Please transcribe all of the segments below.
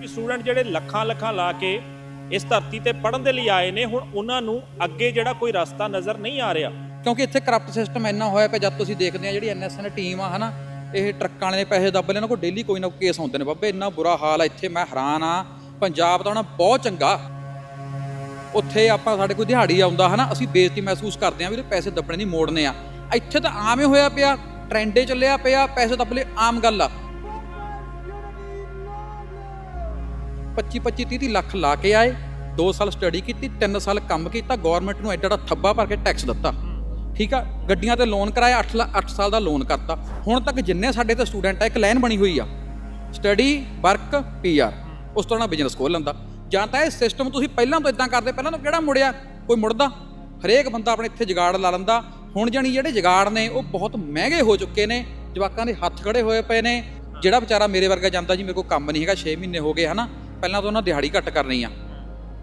ਕਿ ਸਟੂਡੈਂਟ ਜਿਹੜੇ ਲੱਖਾਂ ਲੱਖਾਂ ਲਾ ਕੇ ਇਸ ਧਰਤੀ ਤੇ ਪੜ੍ਹਨ ਦੇ ਲਈ ਆਏ ਨੇ ਹੁਣ ਉਹਨਾਂ ਨੂੰ ਅੱਗੇ ਜਿਹੜਾ ਕੋਈ ਰਸਤਾ ਨਜ਼ਰ ਨਹੀਂ ਆ ਰਿਹਾ। ਕਿਉਂਕਿ ਇੱਥੇ ਕਰਪਟ ਸਿਸਟਮ ਇੰਨਾ ਹੋਇਆ ਪਿਆ ਜਦ ਤੁਸੀਂ ਦੇਖਦੇ ਆ ਜਿਹੜੀ ਐਨਐਸਐਨ ਟੀਮ ਆ ਹਨਾ ਇਹ ਟਰੱਕਾਂ ਵਾਲੇ ਨੇ ਪੈਸੇ ਦੱਬ ਲੈਣ ਕੋ ਡੇਲੀ ਕੋਈ ਨਾ ਕੋਈ ਕੇਸ ਹੁੰਦੇ ਨੇ। ਬੱਬੇ ਇੰਨਾ ਬੁਰਾ ਹਾਲ ਆ ਇੱਥੇ ਮੈਂ ਹੈਰਾਨ ਆ। ਪੰਜਾਬ ਤਾਂ ਨਾ ਬਹੁਤ ਚੰਗਾ। ਉੱਥੇ ਆਪਾਂ ਸਾਡੇ ਕੋਈ ਦਿਹਾੜੀ ਆਉਂਦਾ ਹਨਾ ਅਸੀਂ ਬੇਇੱਜ਼ਤੀ ਮਹਿਸੂਸ ਕਰਦੇ ਆ ਵੀ ਪੈਸੇ ਦੱਬਣੇ ਨਹੀਂ ਮੋੜਨੇ ਆ। ਇੱਥੇ ਤਾਂ ਆਮ ਹੀ ਹੋਇਆ ਪਿਆ। ਟ੍ਰੈਂਡੇ ਚੱਲਿਆ ਪਿਆ, ਪੈਸੇ ਦੱਬ ਲਏ ਆਮ ਗੱਲ ਆ। 25 25 30 ਲੱਖ ਲਾ ਕੇ ਆਏ 2 ਸਾਲ ਸਟੱਡੀ ਕੀਤੀ 3 ਸਾਲ ਕੰਮ ਕੀਤਾ ਗਵਰਨਮੈਂਟ ਨੂੰ ਐਡਾ ਐਡਾ ਥੱਬਾ ਭਰ ਕੇ ਟੈਕਸ ਦਿੱਤਾ। ਠੀਕ ਆ, ਗੱਡੀਆਂ ਤੇ ਲੋਨ ਕਰਾਇਆ 8 8 ਸਾਲ ਦਾ ਲੋਨ ਕਰਤਾ। ਹੁਣ ਤੱਕ ਜਿੰਨੇ ਸਾਡੇ ਤੇ ਸਟੂਡੈਂਟ ਆ, ਇੱਕ ਲਾਈਨ ਬਣੀ ਹੋਈ ਆ। ਸਟੱਡੀ ਵਰਕ ਪੀਆਰ ਉਸ ਤੋਂ ਨਾਲ ਬਿਜ਼ਨਸ ਖੋਲ ਲੈਂਦਾ। ਜਾਂ ਤਾਂ ਇਹ ਸਿਸਟਮ ਤੁਸੀਂ ਪਹਿਲਾਂ ਤੋਂ ਇਦਾਂ ਕਰਦੇ, ਪਹਿਲਾਂ ਤੋਂ ਕਿਹੜਾ ਮੁੜਿਆ? ਕੋਈ ਮੁੜਦਾ? ਹਰੇਕ ਬੰਦਾ ਆਪਣੇ ਇੱਥੇ ਜਗਾੜ ਲਾ ਲੈਂਦਾ। ਹੁਣ ਜਾਨੀ ਜਿਹੜੇ ਜਗਾੜ ਨੇ ਉਹ ਬਹੁਤ ਮਹਿੰਗੇ ਹੋ ਚੁੱਕੇ ਨੇ ਜਵਾਕਾਂ ਦੇ ਹੱਥ ਖੜੇ ਹੋਏ ਪਏ ਨੇ। ਜਿਹੜਾ ਵਿਚਾਰਾ ਮੇਰੇ ਵਰਗਾ ਜਾਂਦਾ ਜੀ ਮੇਰੇ ਕੋਲ ਕੰਮ ਨਹੀਂ ਹੈਗਾ 6 ਮਹੀਨੇ ਹੋ ਗਏ ਹਨਾ ਪਹਿਲਾਂ ਤਾਂ ਉਹਨਾਂ ਦਿਹਾੜੀ ਘੱਟ ਕਰਨੀ ਆ।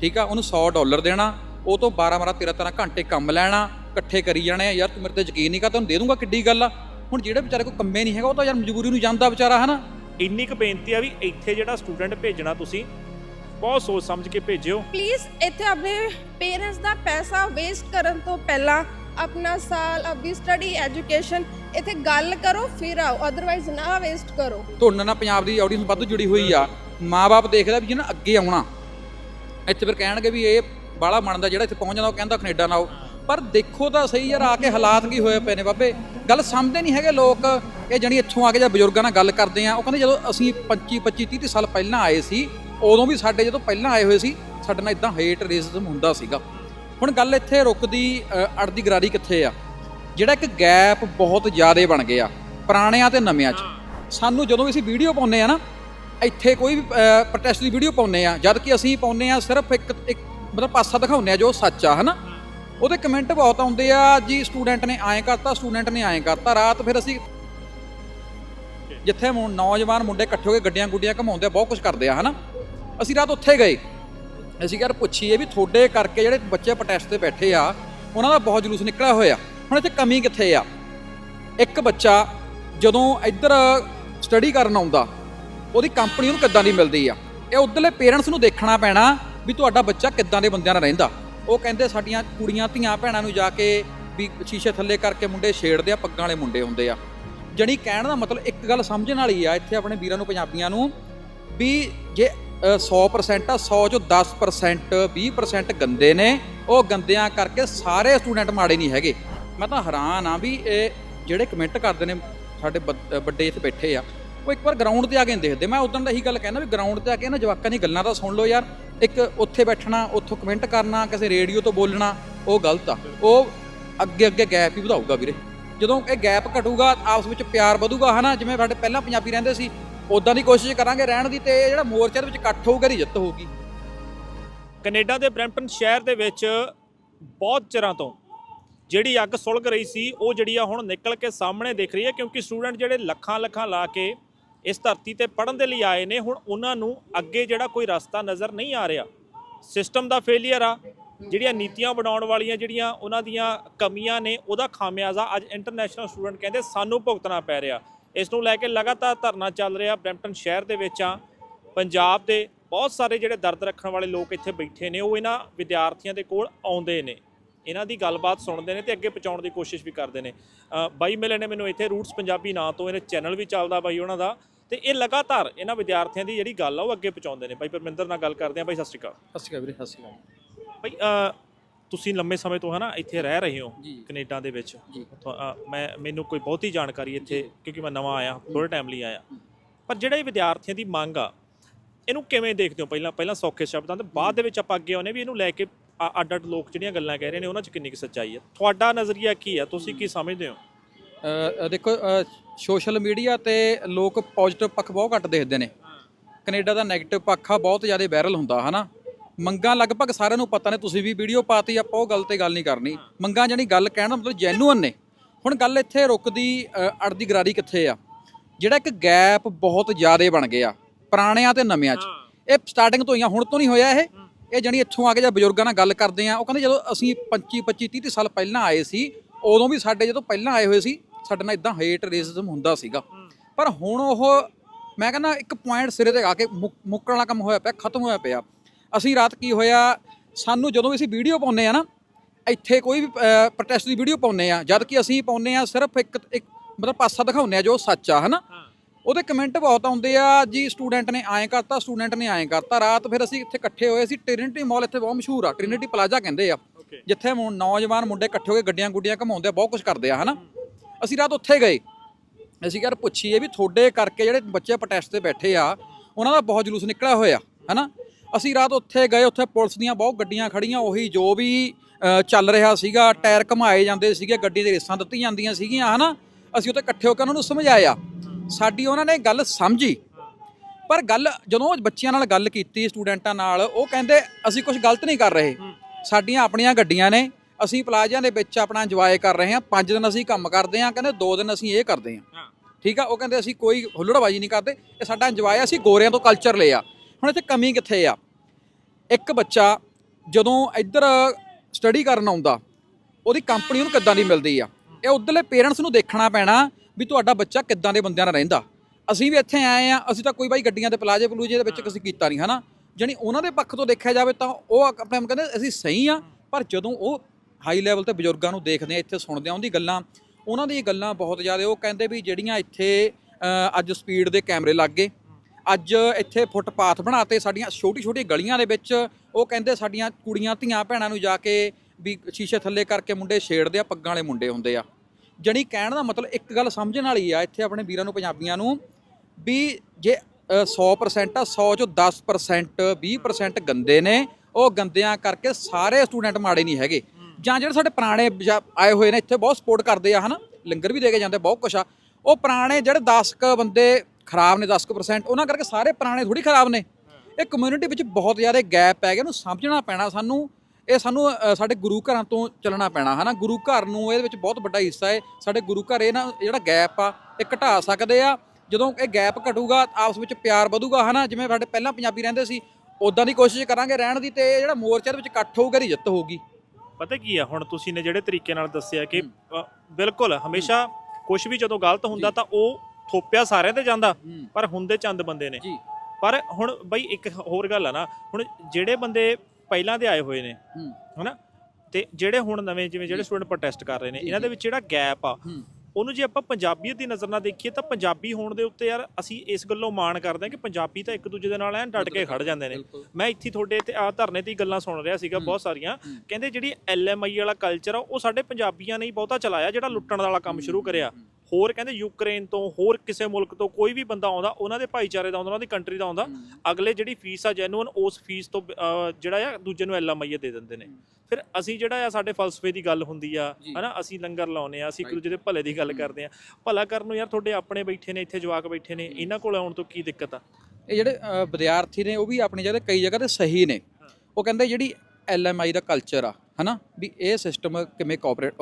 ਠੀਕ ਆ ਉਹਨੂੰ 100 ਡਾਲਰ ਦੇਣਾ ਉਹ ਤੋਂ 12 12 13 13 ਘੰਟੇ ਕੰਮ ਲੈਣਾ ਇਕੱਠੇ ਕਰੀ ਜਾਣੇ ਆ ਯਾਰ ਤੂੰ ਮੇਰੇ ਤੇ ਯਕੀਨ ਨਹੀਂ ਕਰ ਤੈਨੂੰ ਦੇ ਦੂੰਗਾ ਕਿੱਡੀ ਗੱਲ ਆ। ਹੁਣ ਜਿਹੜੇ ਵਿਚਾਰੇ ਕੋਈ ਕੰਮੇ ਨਹੀਂ ਹੈਗਾ ਉਹ ਤਾਂ ਯਾਰ ਮਜਬੂਰੀ ਨੂੰ ਜਾਂਦਾ ਵਿਚਾਰਾ ਹਨਾ। ਇੰਨੀ ਕੁ ਬੇਨਤੀ ਆ ਵੀ ਇੱਥੇ ਜਿਹੜਾ ਸਟੂਡੈਂਟ ਭੇਜਣਾ ਤੁਸੀਂ ਬਹੁਤ ਸੋਚ ਸਮਝ ਕੇ ਭੇਜਿਓ। ਪਲੀਜ਼ ਇੱਥੇ ਆਪਣੇ ਪੇਰੈਂਟਸ ਦਾ ਪੈਸਾ ਵੇਸਟ ਕਰਨ ਤੋਂ ਪਹਿਲਾਂ ਆਪਣਾ ਸਾਲ ਆਪਣੀ ਸਟੱਡੀ ਐਜੂਕੇਸ਼ਨ ਇੱਥੇ ਗੱਲ ਕਰੋ, ਫਿਰ ਆਓ। ਅਦਰਵਾਈਜ਼ ਨਾ ਵੇਸਟ ਕਰੋ। ਤੁਹਾਡੇ ਨਾਲ ਪੰਜਾਬ ਦੀ ਆਡੀਅੰਸ ਵੱਧ ਜੁੜੀ ਹੋਈ ਆ। ਮਾਪੇ ਦੇਖਦਾ ਵੀ ਜਿਹਨਾਂ ਅੱਗੇ ਆਉਣਾ। ਇੱਥੇ ਫਿਰ ਕਹਿਣਗੇ ਵੀ ਇਹ ਬਾਲਾ ਮੰਨਦਾ ਜਿਹੜਾ ਇੱਥੇ ਪਹੁੰਚ ਜਾਂਦਾ, ਉਹ ਕਹਿੰਦਾ ਕੈਨੇਡਾ ਨਾ ਆਓ। ਪਰ ਦੇਖੋ ਤਾਂ ਸਹੀ ਯਾਰ, ਆ ਕੇ ਹਾਲਾਤ ਕੀ ਹੋਏ ਪਏ ਨੇ ਬਾਬੇ? ਗੱਲ ਸਮਝਦੇ ਨਹੀਂ ਹੈਗੇ ਲੋਕ ਇਹ ਜਣੀ ਇੱਥੋਂ ਆ ਕੇ ਜਾਂ ਬਜ਼ੁਰਗਾਂ ਨਾਲ ਗੱਲ ਕਰਦੇ ਆ। ਉਹ ਕਹਿੰਦੇ ਜਦੋਂ ਅਸੀਂ 25 25 30 ਸਾਲ ਪਹਿਲਾਂ ਆਏ ਸੀ, ਉਦੋਂ ਵੀ ਸਾਡੇ ਜਦੋਂ ਪਹਿਲਾਂ ਆਏ ਹੋਏ ਸੀ, ਸਾਡੇ ਨਾਲ ਇਦਾਂ ਹੇਟ ਰੇਸਿਜ਼ਮ ਹੁੰਦਾ ਸੀਗਾ। ਹੁਣ ਗੱਲ ਇੱਥੇ ਰੁਕਦੀ ਅ, ਅੜਦੀ ਗਰਾਰੀ ਕਿੱਥੇ ਆ? ਜਿਹੜਾ ਇੱਕ ਗੈਪ ਬਹੁਤ ਜ਼ਿਆਦਾ ਬਣ ਗਿਆ ਪੁਰਾਣਿਆਂ ਤੇ ਨਵਿਆਂ 'ਚ। ਸਾਨੂੰ ਜਦੋਂ ਵੀ ਅਸੀਂ ਵੀਡੀਓ ਪਾਉਂਦੇ ਆ ਨਾ ਇੱਥੇ ਕੋਈ ਵੀ ਪ੍ਰੋਟੈਸਟ ਦੀ ਵੀਡੀਓ ਪਾਉਂਦੇ ਆ ਜਦ ਕਿ ਅਸੀਂ ਪਾਉਂਦੇ ਆ ਸਿਰਫ ਇੱਕ ਇੱਕ ਮਤਲਬ ਪਾਸਾ ਦਿਖਾਉਂਦੇ ਆ ਜੋ ਸੱਚ ਆ ਹਨਾ? ਉਹਦੇ ਕਮੈਂਟ ਬਹੁਤ ਆਉਂਦੇ ਆ ਜੀ ਸਟੂਡੈਂਟ ਨੇ ਐਂ ਕਰਤਾ ਸਟੂਡੈਂਟ ਨੇ ਐਂ ਕਰਤਾ ਰਾਤ ਫਿਰ ਅਸੀਂ ਜਿੱਥੇ ਨੌਜਵਾਨ ਮੁੰਡੇ ਇਕੱਠੇ ਹੋ ਕੇ ਗੱਡੀਆਂ ਗੁੱਡੀਆਂ ਘਮਾਉਂਦੇ ਆ ਬਹੁਤ ਕੁਝ ਕਰਦੇ ਆ ਹਨਾ? ਅਸੀਂ ਰਾਤ ਉੱਥੇ ਗਏ। ਅਸੀਂ ਯਾਰ ਪੁੱਛੀਏ ਵੀ ਤੁਹਾਡੇ ਕਰਕੇ ਜਿਹੜੇ ਬੱਚੇ ਪ੍ਰੋਟੈਸਟ ਤੇ ਬੈਠੇ ਆ, ਉਹਨਾਂ ਦਾ ਬਹੁਤ ਜਲੂਸ ਨਿਕਲਿਆ ਹੋਇਆ। ਹੁਣ ਇੱਥੇ ਕਮੀ ਕਿੱਥੇ ਆ? ਇੱਕ ਬੱਚਾ ਜਦੋਂ ਇੱਧਰ ਸਟੱਡੀ ਕਰਨ ਆਉਂਦਾ, ਉਹਦੀ ਕੰਪਨੀ ਉਹਨੂੰ ਕਿੱਦਾਂ ਦੀ ਮਿਲਦੀ ਆ? ਇਹ ਉਧਰਲੇ ਪੇਰੈਂਟਸ ਨੂੰ ਦੇਖਣਾ ਪੈਣਾ ਵੀ ਤੁਹਾਡਾ ਬੱਚਾ ਕਿੱਦਾਂ ਦੇ ਬੰਦਿਆਂ ਨਾਲ ਰਹਿੰਦਾ। ਉਹ ਕਹਿੰਦੇ ਸਾਡੀਆਂ ਕੁੜੀਆਂ, ਧੀਆਂ, ਭੈਣਾਂ ਨੂੰ ਜਾ ਕੇ ਵੀ ਸ਼ੀਸ਼ੇ ਥੱਲੇ ਕਰਕੇ ਮੁੰਡੇ ਛੇੜਦੇ ਆ, ਪੱਗਾਂ ਵਾਲੇ ਮੁੰਡੇ ਹੁੰਦੇ ਆ। ਜਣੀ ਕਹਿਣ ਦਾ ਮਤਲਬ ਇੱਕ ਗੱਲ ਸਮਝਣ ਵਾਲੀ ਆ ਇੱਥੇ ਆਪਣੇ ਵੀਰਾਂ ਨੂੰ, ਪੰਜਾਬੀਆਂ ਨੂੰ ਵੀ ਜੇ 100% ਆ 100 ਚੋਂ 10% 20% ਗੰਦੇ ਨੇ। ਉਹ ਗੰਦਿਆਂ ਕਰਕੇ ਸਾਰੇ ਸਟੂਡੈਂਟ ਮਾੜੇ ਨਹੀਂ ਹੈਗੇ। ਮੈਂ ਤਾਂ ਹੈਰਾਨ ਆ ਵੀ ਇਹ ਜਿਹੜੇ ਕਮੈਂਟ ਕਰਦੇ ਨੇ ਸਾਡੇ ਵੱਡ- ਵੱਡੇ ਇੱਥੇ ਬੈਠੇ ਆ, ਉਹ ਇੱਕ ਵਾਰ ਗਰਾਊਂਡ ਤੇ ਆ ਕੇ ਨੀ ਦੇਖਦੇ। ਮੈਂ ਉਦੋਂ ਦਾ ਇਹੀ ਗੱਲ ਕਹਿਣਾ ਵੀ ਗਰਾਊਂਡ ਤੇ ਆ ਕੇ ਨਾ ਜਵਾਕਾਂ ਦੀ ਗੱਲਾਂ ਤਾਂ ਸੁਣ ਲਓ ਯਾਰ। ਇੱਕ ਉੱਥੇ ਬੈਠਣਾ, ਉੱਥੋਂ ਕਮੈਂਟ ਕਰਨਾ, ਕਿਸੇ ਰੇਡੀਓ ਤੋਂ ਬੋਲਣਾ, ਉਹ ਗਲਤ ਆ। ਉਹ ਅੱਗੇ ਅੱਗੇ ਗੈਪ ਹੀ ਵਧਾਊਗਾ ਵੀਰੇ। ਜਦੋਂ ਇਹ ਗੈਪ ਘਟੂਗਾ, ਆਪਸ ਵਿੱਚ ਪਿਆਰ ਵਧੂਗਾ, ਹਨਾ? ਜਿਵੇਂ ਸਾਡੇ ਪਹਿਲਾਂ ਪੰਜਾਬੀ ਰਹਿੰਦੇ ਸੀ ਉਦਾਂ ਦੀ ਕੋਸ਼ਿਸ਼ ਕਰਾਂਗੇ ਰਹਿਣ ਦੀ ਤੇ ਜਿਹੜਾ ਮੋਰਚੇ ਦੇ ਵਿੱਚ ਇਕੱਠ ਹੋਊਗਾ ਦੀ ਜਿੱਤ ਹੋਊਗੀ। ਕੈਨੇਡਾ ਦੇ ਬਰੈਂਪਟਨ ਸ਼ਹਿਰ ਦੇ ਵਿੱਚ ਬਹੁਤ ਚਿਰਾਂ ਤੋਂ ਜਿਹੜੀ ਅੱਗ ਸੁਲਗ ਰਹੀ ਸੀ, ਉਹ ਜਿਹੜੀ ਆ ਹੁਣ ਨਿਕਲ ਕੇ ਸਾਹਮਣੇ ਦਿਖ ਰਹੀ ਹੈ ਕਿਉਂਕਿ ਸਟੂਡੈਂਟ ਜਿਹੜੇ ਲੱਖਾਂ ਲੱਖਾਂ ਲਾ ਕੇ ਇਸ ਧਰਤੀ ਤੇ ਪੜ੍ਹਨ ਦੇ ਲਈ ਆਏ ਨੇ, ਹੁਣ ਉਹਨਾਂ ਨੂੰ ਅੱਗੇ ਜਿਹੜਾ ਕੋਈ ਰਸਤਾ ਨਜ਼ਰ ਨਹੀਂ ਆ ਰਿਹਾ। ਸਿਸਟਮ ਦਾ ਫੇਲਿਅਰ ਆ, ਜਿਹੜੀਆਂ ਨੀਤੀਆਂ ਬਣਾਉਣ ਵਾਲੀਆਂ ਜਿਹੜੀਆਂ ਉਹਨਾਂ ਦੀਆਂ ਕਮੀਆਂ ਨੇ, ਉਹਦਾ ਖਾਮਿਆਜ਼ਾ ਅੱਜ ਇੰਟਰਨੈਸ਼ਨਲ ਸਟੂਡੈਂਟ ਕਹਿੰਦੇ ਸਾਨੂੰ ਭੁਗਤਣਾ ਪੈ ਰਿਹਾ। ਇਸ ਨੂੰ ਲੈ ਕੇ ਲਗਾਤਾਰ ਧਰਨਾ ਚੱਲ ਰਿਹਾ ਬਰੈਂਪਟਨ ਸ਼ਹਿਰ ਦੇ ਵਿੱਚ ਆ। ਪੰਜਾਬ ਦੇ ਬਹੁਤ ਸਾਰੇ ਜਿਹੜੇ ਦਰਦ ਰੱਖਣ ਵਾਲੇ ਲੋਕ ਇੱਥੇ ਬੈਠੇ ਨੇ ਉਹ ਇਹਨਾਂ ਵਿਦਿਆਰਥੀਆਂ ਦੇ ਕੋਲ ਆਉਂਦੇ ਨੇ। ਇਹਨਾਂ ਦੀ ਗੱਲਬਾਤ ਸੁਣਦੇ ਨੇ ਤੇ ਅੱਗੇ ਪਹੁੰਚਾਉਣ ਦੀ ਕੋਸ਼ਿਸ਼ ਵੀ ਕਰਦੇ ਨੇ। ਬਾਈ ਮਿਲੇ ਨੇ ਮੈਨੂੰ ਇੱਥੇ ਰੂਟਸ ਪੰਜਾਬੀ ਨਾਂ ਤੋਂ ਇਹਨੇ ਚੈਨਲ ਵੀ ਚੱਲਦਾ ਬਾਈ ਉਹਨਾਂ ਦਾ। ਤੇ ਇਹ ਲਗਾਤਾਰ ਇਹਨਾਂ ਵਿਦਿਆਰਥੀਆਂ ਦੀ ਜਿਹੜੀ ਗੱਲ ਆ ਉਹ ਅੱਗੇ ਪਹੁੰਚਾਉਂਦੇ ਨੇ। ਬਾਈ ਪਰਮਿੰਦਰ ਨਾਲ ਗੱਲ ਕਰਦੇ ਆ। ਬਾਈ ਸਤਿ ਸ਼੍ਰੀ ਅਕਾਲ। ਸਤਿ ਸ਼੍ਰੀ ਅਕਾਲ ਵੀਰੇ ਸਤਿ ਸ਼੍ਰੀ ਅਕਾਲ। ਬਾਈ ਤੁਸੀਂ ਲੰਮੇ ਸਮੇਂ ਤੋਂ ਹਨਾ ਇੱਥੇ ਰਹਿ ਰਹੇ ਹੋ ਜੀ। ਕੈਨੇਡਾ ਦੇ ਵਿੱਚ। ਜੀ। ਤੁਹਾ- ਅ, ਮੈਂ ਮੈਨੂੰ ਕੋਈ ਬਹੁਤੀ ਜਾਣਕਾਰੀ ਇੱਥੇ ਕਿਉਂਕਿ ਮੈਂ ਨਵਾਂ ਆਇਆ ਥੋੜੇ ਟਾਈਮ ਲਈ ਆਇਆ। ਪਰ ਜਿਹੜਾ ਵਿਦਿਆਰਥੀਆਂ ਦੀ ਮੰਗ ਆ ਇਹਨੂੰ ਕਿਵੇਂ ਦੇਖਦੇ ਹੋ? ਪਹਿਲਾਂ ਪਹਿਲਾਂ ਸੌਖੇ ਸ਼ਬਦਾਂ ਤੇ ਬਾਅਦ ਦੇ ਵਿੱਚ ਆਪਾਂ ਅੱਗੇ ਆਉਨੇ ਵੀ ਇਹਨੂੰ ਲੈ ਕੇ ਆ- ਅੱਡ ਅੱਡ ਲੋਕ ਜਿਹੜੀਆਂ ਗੱਲਾਂ ਕਹਿ ਰਹੇ ਨੇ ਉਹਨਾਂ 'ਚ ਕਿੰਨੀ ਕੁ ਸੱਚਾਈ ਹੈ ਤੁਹਾਡਾ ਨਜ਼ਰੀਆ ਕੀ ਹੈ ਤੁਸੀਂ ਕੀ ਸਮਝਦੇ ਹੋ? ਅ, ਅ, ਦੇਖੋ ਸੋਸ਼ਲ ਮੀਡੀਆ ਤੇ ਲੋਕ ਪੋਜ਼ਿਟਿਵ ਪੱਖ ਬਹੁਤ ਘੱਟ ਦੇਖਦੇ ਨੇ। ਕੈਨੇਡਾ ਦਾ 네ਗੇਟਿਵ ਪੱਖ ਆ ਬਹੁਤ ਜ਼ਿਆਦਾ ਵਾਇਰਲ ਹੁੰਦਾ ਹਨਾ? ਮੰਗਾਂ ਲਗਭਗ ਸਾਰਿਆਂ ਨੂੰ ਪਤਾ ਨੇ ਤੁਸੀਂ ਵੀ ਵੀਡੀਓ ਪਾਤੀ ਆਪਾਂ ਉਹ ਗੱਲ ਤੇ ਗੱਲ ਨਹੀਂ ਕਰਨੀ। ਮੰਗਾਂ ਜਾਨੀ ਗੱਲ ਕਹਿਣ ਦਾ ਮਤਲਬ ਜੈਨੂਅਨ ਨੇ। ਹੁਣ ਗੱਲ ਇੱਥੇ ਰੁਕਦੀ ਅੜਦੀ ਗਰਾਰੀ ਕਿੱਥੇ ਆ? ਜਿਹੜਾ ਇੱਕ ਗੈਪ ਬਹੁਤ ਜ਼ਿਆਦਾ ਬਣ ਗਿਆ ਪੁਰਾਣਿਆਂ ਤੇ ਨਵਿਆਂ 'ਚ। ਇਹ ਸਟਾਰਟਿੰਗ ਤੋਂ ਹੀ ਆ ਹੁਣ ਤੋਂ ਨਹੀਂ ਹੋਇਆ ਇਹ। ਇਹ ਜਾਨੀ ਇੱਥੋਂ ਆ ਕੇ ਜਾਂ ਬਜ਼ੁਰਗਾਂ ਨਾਲ ਗੱਲ ਕਰਦੇ ਆ ਉਹ ਕਹਿੰਦੇ ਜਦੋਂ ਅਸੀਂ 25 25 30 ਸਾਲ ਪਹਿਲਾਂ ਆਏ ਸੀ ਉਦੋਂ ਵੀ ਸਾਡੇ ਜਦੋਂ ਪਹਿਲਾਂ ਆਏ ਹੋਏ ਸੀ ਸਾਡੇ ਨਾਲ ਇਦਾਂ ਹੇਟ ਰੇਸਿਜ਼ਮ ਹੁੰਦਾ ਸੀਗਾ। ਪਰ ਹੁਣ ਉਹ ਮੈਂ ਕਹਿੰਦਾ ਇੱਕ ਪੁਆਇੰਟ ਸਿਰੇ ਤੇ ਆ ਕੇ ਮੁੱਕ- ਮੁੱਕਣ ਵਾਲਾ ਕੰਮ ਹੋਇਆ ਪਿਆ ਖਤਮ ਹੋਇਆ ਪਿਆ। ਅਸੀਂ ਰਾਤ ਕੀ ਹੋਇਆ ਸਾਨੂੰ ਜਦੋਂ ਵੀ ਅਸੀਂ ਵੀਡੀਓ ਪਾਉਂਦੇ ਆ ਨਾ ਇੱਥੇ ਕੋਈ ਵੀ ਪ੍ਰੋਟੈਸਟ ਦੀ ਵੀਡੀਓ ਪਾਉਂਦੇ ਆ ਜਦ ਕਿ ਅਸੀਂ ਪਾਉਂਦੇ ਆ ਸਿਰਫ ਇੱਕ ਇੱਕ ਮਤਲਬ ਪਾਸਾ ਦਿਖਾਉਂਦੇ ਆ ਜੋ ਸੱਚ ਆ ਹਨਾ? ਉਹਦੇ ਕਮੈਂਟ ਬਹੁਤ ਆਉਂਦੇ ਆ ਜੀ ਸਟੂਡੈਂਟ ਨੇ ਐਂ ਕਰਤਾ ਸਟੂਡੈਂਟ ਨੇ ਐਂ ਕਰਤਾ ਰਾਤ ਫਿਰ ਅਸੀਂ ਇੱਥੇ ਇਕੱਠੇ ਹੋਏ ਸੀ ਟ੍ਰਿਨਿਟੀ ਮਾਲ ਇੱਥੇ ਬਹੁਤ ਮਸ਼ਹੂਰ ਆ ਟ੍ਰਿਨਿਟੀ ਪਲਾਜ਼ਾ ਕਹਿੰਦੇ ਆ। ਜਿੱਥੇ ਨੌਜਵਾਨ ਮੁੰਡੇ ਇਕੱਠੇ ਹੋ ਕੇ ਗੱਡੀਆਂ ਗੁੱਡੀਆਂ ਘਮਾਉਂਦੇ ਆ ਬਹੁਤ ਕੁਝ ਕਰਦੇ ਆ ਹਨਾ? ਅਸੀਂ ਰਾਤ ਉੱਥੇ ਗਏ। ਅਸੀਂ ਯਾਰ ਪੁੱਛੀਏ ਵੀ ਤੁਹਾਡੇ ਕਰਕੇ ਜਿਹੜੇ ਬੱਚੇ ਪ੍ਰੋਟੈਸਟ ਤੇ ਬੈਠੇ ਆ ਉਹਨਾਂ ਦਾ ਬਹੁਤ ਜਲੂਸ ਨਿਕਲਿਆ ਹੋਇਆ ਹਨਾ? ਅਸੀਂ ਰਾਤ ਉੱਥੇ ਗਏ ਉੱਥੇ ਪੁਲਿਸ ਦੀਆਂ ਬਹੁਤ ਗੱਡੀਆਂ ਖੜੀਆਂ ਉਹੀ ਜੋ ਵੀ ਚੱਲ ਰਿਹਾ ਸੀਗਾ ਟਾਇਰ ਘਮਾਏ ਜਾਂਦੇ ਸੀਗੇ ਗੱਡੀ ਦੇ ਰੇਸਾਂ ਦਿੱਤੀਆਂ ਜਾਂਦੀਆਂ ਸੀਗੀਆਂ ਹਨਾ? ਅਸੀਂ ਉੱਥੇ ਇਕੱਠੇ ਹੋ ਕੇ ਉਹਨਾਂ ਨੂੰ ਸਮਝਾਇਆ। ਸਾਡੀ ਉਹਨਾਂ ਨੇ ਗੱਲ ਸਮਝੀ। ਪਰ ਗੱਲ ਜਦੋਂ ਬੱਚਿਆਂ ਨਾਲ ਗੱਲ ਕੀਤੀ ਸਟੂਡੈਂਟਾਂ ਨਾਲ ਉਹ ਕਹਿੰਦੇ ਅਸੀਂ ਕੁਝ ਗਲਤ ਨਹੀਂ ਕਰ ਰਹੇ। ਸਾਡੀਆਂ ਆਪਣੀਆਂ ਗੱਡੀਆਂ ਨੇ ਅਸੀਂ ਪਲਾਜ਼ਿਆਂ ਦੇ ਵਿੱਚ ਆਪਣਾ ਇੰਜੋਏ ਕਰ ਰਹੇ ਹਾਂ। ਪੰਜ ਦਿਨ ਅਸੀਂ ਕੰਮ ਕਰਦੇ ਹਾਂ ਕਹਿੰਦੇ ਦੋ ਦਿਨ ਅਸੀਂ ਇਹ ਕਰਦੇ ਹਾਂ। ਹਾਂ। ਠੀਕ ਆ? ਉਹ ਕਹਿੰਦੇ ਅਸੀਂ ਕੋਈ ਹੁੱਲੜਬਾਜੀ ਨਹੀਂ ਕਰਦੇ। ਇਹ ਸਾਡਾ ਇੰਜੋਏ ਅਸੀਂ ਗੋਰਿਆਂ ਤੋਂ ਕਲਚਰ ਲਿਆ। ਹੁਣ ਇੱਥੇ ਕਮੀ ਕਿੱਥੇ ਆ? ਇੱਕ ਬੱਚਾ ਜਦੋਂ ਇੱਧਰ ਸਟੱਡੀ ਕਰਨ ਆਉਂਦਾ, ਉਹਦੀ ਕੰਪਨੀ ਉਹਨੂੰ ਕਿੱਦਾਂ ਦੀ ਮਿਲਦੀ ਆ? ਇਹ ਉਧਰਲੇ ਪੇਰੈਂਟਸ ਨੂੰ ਦੇਖਣਾ ਪੈਣਾ ਵੀ ਤੁਹਾਡਾ ਬੱਚਾ ਕਿੱਦਾਂ ਦੇ ਬੰਦਿਆਂ ਨਾਲ ਰਹਿੰਦਾ। ਅਸੀਂ ਵੀ ਇੱਥੇ ਆਏ ਆ, ਅਸੀਂ ਤਾਂ ਕੋਈ ਬਾਈ ਗੱਡੀਆਂ ਤੇ ਪਲਾਜੇ ਪਲੂਜੇ ਦੇ ਵਿੱਚ ਕਿਸੇ ਕੀਤਾ ਨਹੀਂ, ਹਨਾ? ਜਾਣੀ ਉਹਨਾਂ ਦੇ ਪੱਖ ਤੋਂ ਦੇਖਿਆ ਜਾਵੇ ਤਾਂ ਉਹ ਆਪਣੇ ਕਹਿੰਦੇ ਅਸੀਂ ਸਹੀ ਆ, ਪਰ ਜਦੋਂ ਉਹ ਹਾਈ ਲੈਵਲ ਤੇ ਬਜ਼ੁਰਗਾਂ ਨੂੰ ਦੇਖਦੇ ਆ, ਇੱਥੇ ਸੁਣਦੇ ਆ ਉਹਦੀ ਗੱਲਾਂ, ਉਹਨਾਂ ਦੀ ਗੱਲਾਂ ਬਹੁਤ ਜ਼ਿਆਦਾ, ਉਹ ਕਹਿੰਦੇ ਵੀ ਜਿਹੜੀਆਂ ਇੱਥੇ ਅੱਜ ਸਪੀਡ ਦੇ ਕੈਮਰੇ ਲੱਗ ਗਏ। ਅੱਜ ਇੱਥੇ ਫੁੱਟਪਾਥ ਬਣਾਤੇ ਸਾਡੀਆਂ ਛੋਟੀ ਛੋਟੀ ਗਲੀਆਂ ਦੇ ਵਿੱਚ। ਉਹ ਕਹਿੰਦੇ ਸਾਡੀਆਂ ਕੁੜੀਆਂ ਧੀਆਂ ਭੈਣਾਂ ਨੂੰ ਜਾ ਕੇ ਵੀ ਸ਼ੀਸ਼ੇ ਥੱਲੇ ਕਰਕੇ ਮੁੰਡੇ ਛੇੜਦੇ ਆ ਪੱਗਾਂ ਵਾਲੇ ਮੁੰਡੇ ਹੁੰਦੇ ਆ। ਜਣੀ ਕਹਿਣ ਦਾ ਮਤਲਬ ਇੱਕ ਗੱਲ ਸਮਝਣ ਵਾਲੀ ਆ ਇੱਥੇ ਆਪਣੇ ਵੀਰਾਂ ਨੂੰ ਪੰਜਾਬੀਆਂ ਨੂੰ ਵੀ ਜੇ ਅ, 100% ਆ 100 ਚੋਂ 10% 20% ਗੰਦੇ ਨੇ। ਉਹ ਗੰਦਿਆਂ ਕਰਕੇ ਸਾਰੇ ਸਟੂਡੈਂਟ ਮਾੜੇ ਨਹੀਂ ਹੈਗੇ। ਜਾਂ ਜਿਹੜੇ ਸਾਡੇ ਪੁਰਾਣੇ ਆਏ ਹੋਏ ਨੇ ਇੱਥੇ ਬਹੁਤ ਸਪੋਰਟ ਕਰਦੇ ਆ ਹਨਾ? ਲੰਗਰ ਵੀ ਦੇ ਕੇ ਜਾਂਦੇ ਬਹੁਤ ਕੁਛ ਆ। ਉਹ ਪੁਰਾਣੇ ਜਿਹੜੇ 10 ਕ ਬੰਦੇ ਖਰਾਬ ਨੇ 10% ਉਹਨਾਂ ਕਰਕੇ ਸਾਰੇ ਪੁਰਾਣੇ ਥੋੜੀ ਖਰਾਬ ਨੇ। ਇਹ ਕਮਿਊਨਿਟੀ ਵਿੱਚ ਬਹੁਤ ਜ਼ਿਆਦਾ ਗੈਪ ਪੈ ਗਿਆ ਉਹਨੂੰ ਸਮਝਣਾ ਪੈਣਾ ਸਾਨੂੰ। ਇਹ ਸਾਨੂੰ ਸਾਡੇ ਗੁਰੂ ਘਰਾਂ ਤੋਂ ਚੱਲਣਾ ਪੈਣਾ ਹਨਾ? ਗੁਰੂ ਘਰ ਨੂੰ ਇਹਦੇ ਵਿੱਚ ਬਹੁਤ ਵੱਡਾ ਹਿੱਸਾ ਹੈ। ਸਾਡੇ ਗੁਰੂ ਘਰ ਇਹ ਨਾ ਜਿਹੜਾ ਗੈਪ ਆ ਇਹ ਘਟਾ ਸਕਦੇ ਆ। ਜਦੋਂ ਇਹ ਗੈਪ ਘਟੂਗਾ ਆਪਸ ਵਿੱਚ ਪਿਆਰ ਵਧੂਗਾ ਹਨਾ? ਜਿਵੇਂ ਸਾਡੇ ਪਹਿਲਾਂ ਪੰਜਾਬੀ ਰਹਿੰਦੇ ਸੀ ਉਦਾਂ ਦੀ ਕੋਸ਼ਿਸ਼ ਕਰਾਂਗੇ ਰਹਿਣ ਦੀ ਤੇ ਇਹ ਜਿਹੜਾ ਮੋਰਚੇ ਦੇ ਵਿੱਚ ਇਕੱਠ ਹੋਊਗਾ ਦੀ ਜਿੱਤ ਹੋਊਗੀ। ਪਤਾ ਕੀ ਆ ਹੁਣ ਤੁਸੀਂ ਨੇ ਜਿਹੜੇ ਤਰੀਕੇ ਨਾਲ ਦੱਸਿਆ ਕਿ ਬਿਲਕੁਲ ਹਮੇਸ਼ਾ ਕੁਝ ਵੀ ਜਦੋਂ ਗਲਤ ਹੁੰਦਾ ਤਾਂ ਉਹ ਥੋਪਿਆ ਸਾਰਿਆਂ ਤੇ ਜਾਂਦਾ ਪਰ ਹੁੰਦੇ ਚੰਦ ਬੰਦੇ ਨੇ। ਪਰ ਹੁਣ ਬਈ ਇੱਕ ਹੋਰ ਗੱਲ ਆ ਨਾ ਹੁਣ ਜਿਹੜੇ ਬੰਦੇ ਪਹਿਲਾਂ ਦੇ ਆਏ ਹੋਏ ਨੇ ਹਨਾ? ਤੇ ਜਿਹੜੇ ਹੁਣ ਨਵੇਂ ਜਿਵੇਂ ਜਿਹੜੇ ਸਟੂਡੈਂਟ ਪ੍ਰੋਟੈਸਟ ਕਰ ਰਹੇ ਨੇ ਇਹਨਾਂ ਦੇ। ਵਿੱਚ ਜਿਹੜਾ ਗੈਪ ਆ ਉਹਨੂੰ ਜੇ ਆਪਾਂ ਪੰਜਾਬੀਅਤ ਦੀ ਨਜ਼ਰ ਨਾਲ ਦੇਖੀਏ ਤਾਂ ਪੰਜਾਬੀ ਹੋਣ ਦੇ ਉੱਤੇ ਯਾਰ ਅਸੀਂ ਇਸ ਗੱਲੋਂ ਮਾਣ ਕਰਦੇ ਹਾਂ ਕਿ ਪੰਜਾਬੀ ਤਾਂ ਇੱਕ ਦੂਜੇ ਦੇ ਨਾਲ ਐਨ ਡਟ ਕੇ ਖੜ ਜਾਂਦੇ ਨੇ। ਮੈਂ ਇੱਥੇ ਤੁਹਾਡੇ ਤੇ ਆ ਧਰਨੇ ਤੇ ਗੱਲਾਂ ਸੁਣ ਰਿਹਾ ਸੀਗਾ। ਬਹੁਤ ਸਾਰੀਆਂ। ਕਹਿੰਦੇ ਜਿਹੜੀ ਐਲਐਮਆਈ ਵਾਲਾ ਕਲਚਰ ਆ ਉਹ ਸਾਡੇ ਪੰਜਾਬੀਆਂ ਨੇ ਹੀ ਬਹੁਤਾ ਚਲਾਇਆ ਜਿਹੜਾ ਲੁੱਟਣ ਵਾਲਾ ਕੰਮ ਸ਼ੁਰੂ ਕਰਿਆ। ਹੋਰ ਕਹਿੰਦੇ ਯੂਕਰੇਨ ਤੋਂ ਹੋਰ ਕਿਸੇ ਮੁਲਕ ਤੋਂ ਕੋਈ ਵੀ ਬੰਦਾ ਆਉਂਦਾ ਉਹਨਾਂ ਦੇ ਭਾਈਚਾਰੇ ਦਾ ਆਉਂਦਾ ਉਹਨਾਂ ਦੀ ਕੰਟਰੀ ਦਾ ਆਉਂਦਾ ਅਗਲੇ ਜਿਹੜੀ ਫੀਸ ਆ ਜੈਨੂਅਨ ਉਸ ਫੀਸ ਤੋਂ ਜਿਹੜਾ ਆ ਦੂਜੇ ਨੂੰ ਐਲਐਮਆਈ ਦੇ ਦਿੰਦੇ ਨੇ ਫਿਰ ਅਸੀਂ ਜਿਹੜਾ ਆ ਸਾਡੇ ਫਲਸਫੇ ਦੀ ਗੱਲ ਹੁੰਦੀ ਆ। ਹਨਾ ਅਸੀਂ ਲੰਗਰ ਲਾਉਨੇ ਆ ਅਸੀਂ ਇੱਕ. ਦੂਜੇ ਦੇ ਭਲੇ ਦੀ ਗੱਲ। ਕਰਦੇ ਆ ਭਲਾ ਕਰਨ ਨੂੰ ਯਾਰ ਤੁਹਾਡੇ ਆਪਣੇ ਬੈਠੇ ਨੇ ਇੱਥੇ ਜਵਾਕ ਬੈਠੇ ਨੇ ਇਹਨਾਂ ਕੋਲ ਆਉਣ ਤੋਂ ਕੀ ਦਿੱਕਤ ਆ ਇਹ ਜਿਹੜੇ ਵਿਦਿਆਰਥੀ ਨੇ ਉਹ ਵੀ ਆਪਣੀ ਜਗ੍ਹਾ ਕਈ ਜਗ੍ਹਾ ਤੇ ਸਹੀ ਨੇ। ਉਹ ਕਹਿੰਦੇ ਜਿਹੜੀ ਐਲਐਮਆਈ ਦਾ ਕਲਚਰ ਆ ਹਨਾ? ਵੀ ਇਹ ਸਿਸਟਮ ਕਿਵੇਂ ਕੋਆਪਰੇਟ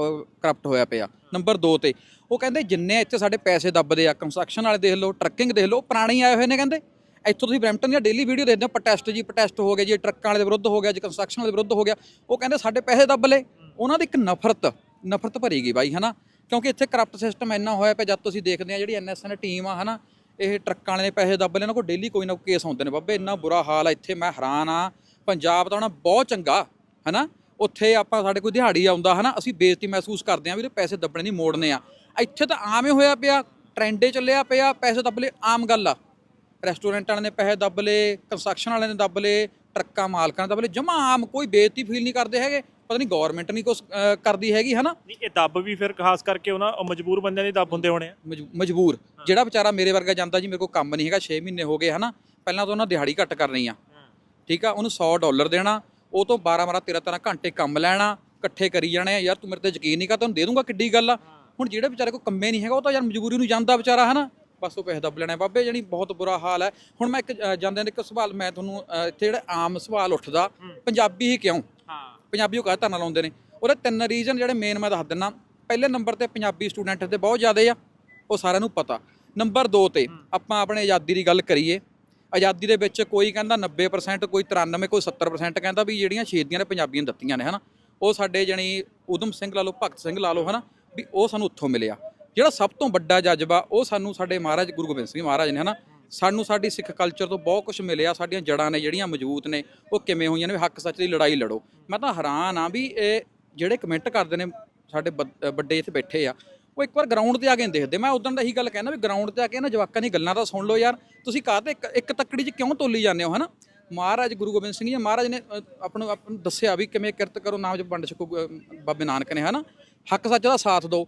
ਕਰਪਟ ਹੋਇਆ ਪਿਆ। ਨੰਬਰ 2 ਤੇ, ਉਹ ਕਹਿੰਦੇ ਜਿੰਨੇ ਇੱਥੇ ਸਾਡੇ ਪੈਸੇ ਦੱਬਦੇ ਆ ਕੰਸਟਰਕਸ਼ਨ ਵਾਲੇ ਦੇਖ ਲਓ ਟਰੱਕਿੰਗ ਦੇਖ ਲਓ ਪੁਰਾਣੇ ਆਏ ਹੋਏ ਨੇ ਕਹਿੰਦੇ। ਇੱਥੋਂ ਤੁਸੀਂ ਬ੍ਰੈਂਪਟਨ ਦੀਆਂ ਡੇਲੀ ਵੀਡੀਓ ਦੇਖਦੇ ਹੋ ਪ੍ਰੋਟੈਸਟ ਜੀ ਪ੍ਰੋਟੈਸਟ ਹੋ ਗਿਆ ਜੀ ਟਰੱਕਾਂ ਵਾਲੇ ਦੇ ਵਿਰੁੱਧ ਹੋ ਗਿਆ ਜੀ ਕੰਸਟਰਕਸ਼ਨ ਵਾਲੇ ਦੇ ਵਿਰੁੱਧ ਹੋ ਗਿਆ। ਉਹ ਕਹਿੰਦੇ ਸਾਡੇ ਪੈਸੇ ਦੱਬ ਲਏ। ਉਹਨਾਂ ਦੀ ਇੱਕ ਨਫ਼ਰਤ ਨਫ਼ਰਤ ਭਰੀ ਗਈ ਬਾਈ, ਹਨਾ? ਕਿਉਂਕਿ ਇੱਥੇ ਕਰਪਟ ਸਿਸਟਮ ਇੰਨਾ ਹੋਇਆ ਪਿਆ, ਜਦ ਤੁਸੀਂ ਦੇਖਦੇ ਆ ਜਿਹੜੀ ਐਨਐਸਐਨ ਟੀਮ ਆ, ਹਨਾ? ਇਹ ਟਰੱਕਾਂ ਵਾਲੇ ਨੇ ਪੈਸੇ ਦੱਬ ਲਏ, ਉਹਨਾਂ ਕੋਲ ਡੇਲੀ ਕੋਈ ਨਾ ਕੋਈ ਕੇਸ ਆਉਂਦੇ ਨੇ। ਬਾਬੇ, ਇੰਨਾ ਬੁਰਾ ਹਾਲ ਆ ਇੱਥੇ, ਮੈਂ ਹੈਰਾਨ ਆ। ਪੰਜਾਬ ਤਾਂ ਹੁਣ ਬਹੁਤ ਚੰਗਾ, ਹਨਾ? ਉੱਥੇ ਆਪਾਂ ਸਾਡੇ ਕੋਈ ਦਿਹਾੜੀ ਆਉਂਦਾ ਹਨਾ ਅਸੀਂ ਬੇਇੱਜ਼ਤੀ ਮਹਿਸੂਸ ਕਰਦੇ ਆ ਵੀ ਪੈਸੇ ਦੱਬਣੇ ਨਹੀਂ ਮੋੜਨੇ ਆ। ਇੱਥੇ ਤਾਂ ਆਮ ਹੀ ਹੋਇਆ ਪਿਆ ਟ੍ਰੈਂਡੇ ਚੱਲਿਆ ਪਿਆ ਪੈਸੇ ਦੱਬ ਲਏ ਆਮ ਗੱਲ ਆ। ਰੈਸਟੋਰੈਂਟ ਵਾਲਿਆਂ ਨੇ ਪੈਸੇ ਦੱਬ ਲਏ ਕੰਸਟਰਕਸ਼ਨ ਵਾਲਿਆਂ ਨੇ ਦੱਬ ਲਏ ਟਰੱਕਾਂ ਮਾਲਕਾਂ ਨੇ ਦੱਬ ਲਏ ਜਮਾ ਆਮ ਕੋਈ ਬੇਇੱਜ਼ਤੀ ਫੀਲ ਨਹੀਂ ਕਰਦੇ ਹੈਗੇ ਪਤਾ ਨਹੀਂ ਗਵਰਨਮੈਂਟ ਨਹੀਂ ਕੁਝ ਕਰਦੀ ਹੈਗੀ ਹਨਾ? ਨਹੀਂ ਇਹ ਦੱਬ ਵੀ ਫਿਰ ਖਾਸ ਕਰਕੇ ਉਹਨਾਂ ਮਜਬੂਰ ਬੰਦਿਆਂ ਦੇ ਦੱਬ ਹੁੰਦੇ ਹੋਣੇ ਆ। ਮਜ- ਮਜਬੂਰ। ਜਿਹੜਾ ਵਿਚਾਰਾ ਮੇਰੇ ਵਰਗਾ ਜਾਂਦਾ ਜੀ ਮੇਰੇ ਕੋਲ ਕੰਮ ਨਹੀਂ ਹੈਗਾ 6 ਮਹੀਨੇ ਹੋ ਗਏ ਹਨਾ? ਪਹਿਲਾਂ ਤਾਂ ਉਹਨਾਂ ਦਿਹਾੜੀ ਘੱਟ ਕਰਨੀ ਆ। ਠੀਕ ਆ ਉਹਨੂੰ 100 ਡਾਲਰ ਦੇਣਾ ਉਹ ਤੋਂ 12 12 13 13 ਘੰਟੇ ਕੰਮ ਲੈਣਾ ਇਕੱਠੇ ਕਰੀ ਜਾਣੇ ਆ ਯਾਰ ਤੂੰ ਮੇਰੇ ਤੇ ਯਕੀਨ ਨਹੀਂ ਕਰ ਤੈਨੂੰ ਦੇ ਦੂੰਗਾ ਕਿੱਡੀ ਗੱਲ ਆ। ਹੁਣ ਜਿਹੜੇ ਵਿਚਾਰੇ ਕੋਲ ਕੰਮੇ ਨਹੀਂ ਹੈਗਾ ਉਹ ਤਾਂ ਯਾਰ ਮਜਬੂਰੀ ਨੂੰ ਜਾਂਦਾ ਵਿਚਾਰਾ ਹਨਾ? ਬਸ ਉਹ ਪੈਸੇ ਦੱਬ ਲੈਣੇ ਬਾਬੇ ਜਾਨੀ ਬਹੁਤ ਬੁਰਾ ਹਾਲ ਹੈ ਹੁਣ ਮੈਂ ਇੱਕ ਅ, ਜਾਂਦਿਆਂ ਦੇ ਇੱਕ ਸਵਾਲ ਮੈਂ ਤੁਹਾਨੂੰ ਇੱਥੇ ਜਿਹੜਾ ਆਮ ਸਵਾਲ ਉੱਠਦਾ ਪੰਜਾਬੀ ਹੀ ਕਿਉਂ? ਹਾਂ। ਪੰਜਾਬੀ ਉਹ ਕਾਹ ਧਰਨਾ ਲਾਉਂਦੇ ਨੇ? ਉਹਦੇ ਤਿੰਨ ਰੀਜ਼ਨ ਜਿਹੜੇ ਮੇਨ ਮੈਂ ਦੱਸ ਦਿੰਨਾ। ਪਹਿਲੇ ਨੰਬਰ ਤੇ ਪੰਜਾਬੀ ਸਟੂਡੈਂਟ ਤੇ ਬਹੁਤ ਜ਼ਿਆਦੇ ਆ ਉਹ ਸਾਰਿਆਂ ਨੂੰ ਪਤਾ। ਨੰਬਰ 2 ਤੇ ਆਪਾਂ ਆਪਣੇ ਆਜ਼ਾਦੀ ਦੀ ਗੱਲ ਕਰੀਏ। ਆਜ਼ਾਦੀ ਦੇ ਵਿੱਚ ਕੋਈ ਕਹਿੰਦਾ 90% ਕੋਈ 93 ਕੋਈ 70% ਕਹਿੰਦਾ ਵੀ ਜਿਹੜੀਆਂ ਸ਼ਹੀਦੀਆਂ ਨੇ ਪੰਜਾਬੀਆਂ ਨੇ ਦਿੱਤੀਆਂ ਨੇ, ਹਨਾ? ਉਹ ਸਾਡੇ ਜਣੀ ਉਦਮ ਸਿੰਘ ਲਾ ਲਓ, ਭਗਤ ਸਿੰਘ ਲਾ ਲਓ, ਹਨਾ? ਵੀ ਉਹ ਸਾਨੂੰ ਉੱਥੋਂ ਮਿਲਿਆ। ਜਿਹੜਾ ਸਭ ਤੋਂ ਵੱਡਾ ਜਜ਼ਬਾ, ਉਹ ਸਾਨੂੰ ਸਾਡੇ ਮਹਾਰਾਜ ਗੁਰੂ ਗੋਬਿੰਦ ਸਿੰਘ ਮਹਾਰਾਜ ਨੇ, ਹਨਾ? ਸਾਨੂੰ ਸਾਡੀ ਸਿੱਖ ਕਲਚਰ ਤੋਂ ਬਹੁਤ ਕੁਝ ਮਿਲਿਆ, ਸਾਡੀਆਂ ਜੜਾਂ ਨੇ, ਜਿਹੜੀਆਂ ਮਜ਼ਬੂਤ ਨੇ, ਉਹ ਕਿਵੇਂ ਹੋਈਆਂ ਨੇ ਵੀ ਹੱਕ ਸੱਚ ਦੀ ਲੜਾਈ ਲੜੋ। ਮੈਂ ਤਾਂ ਹੈਰਾਨ ਆ ਵੀ ਇਹ ਜਿਹੜੇ ਕਮੈਂਟ ਕਰਦੇ ਨੇ ਸਾਡੇ ਵੱਡ- ਵੱਡੇ ਇੱਥੇ ਬੈਠੇ ਆ ਉਹ ਇੱਕ ਵਾਰ ਗਰਾਊਂਡ ਤੇ ਆ ਕੇ ਦੇਖਦੇ। ਮੈਂ ਉਦੋਂ ਦਾ ਇਹੀ ਗੱਲ ਕਹਿਣਾ ਵੀ ਗਰਾਊਂਡ ਤੇ ਆ ਕੇ ਨਾ ਜਵਾਕਾਂ ਦੀ ਗੱਲਾਂ ਤਾਂ ਸੁਣ ਲਓ ਯਾਰ। ਤੁਸੀਂ ਕਾਹਤੇ ਇੱਕ ਇੱਕ ਤੱਕੜੀ 'ਚ ਕਿਉਂ ਤੋਲੀ ਜਾਂਦੇ ਹੋ ਹਨਾ? ਮਹਾਰਾਜ ਗੁਰੂ ਗੋਬਿੰਦ ਸਿੰਘ ਜੀ ਮਹਾਰਾਜ ਨੇ ਅ, ਆਪਾਂ ਨੂੰ ਆਪਾਂ ਨੂੰ ਦੱਸਿਆ ਵੀ ਕਿਵੇਂ ਕਿਰਤ ਕਰੋ ਨਾਮ ਚ ਵੰਡ ਛਕੋ ਬਾਬੇ ਨਾਨਕ ਨੇ ਹਨਾ? ਹੱਕ ਸੱਚ ਦਾ ਸਾਥ ਦਿਓ।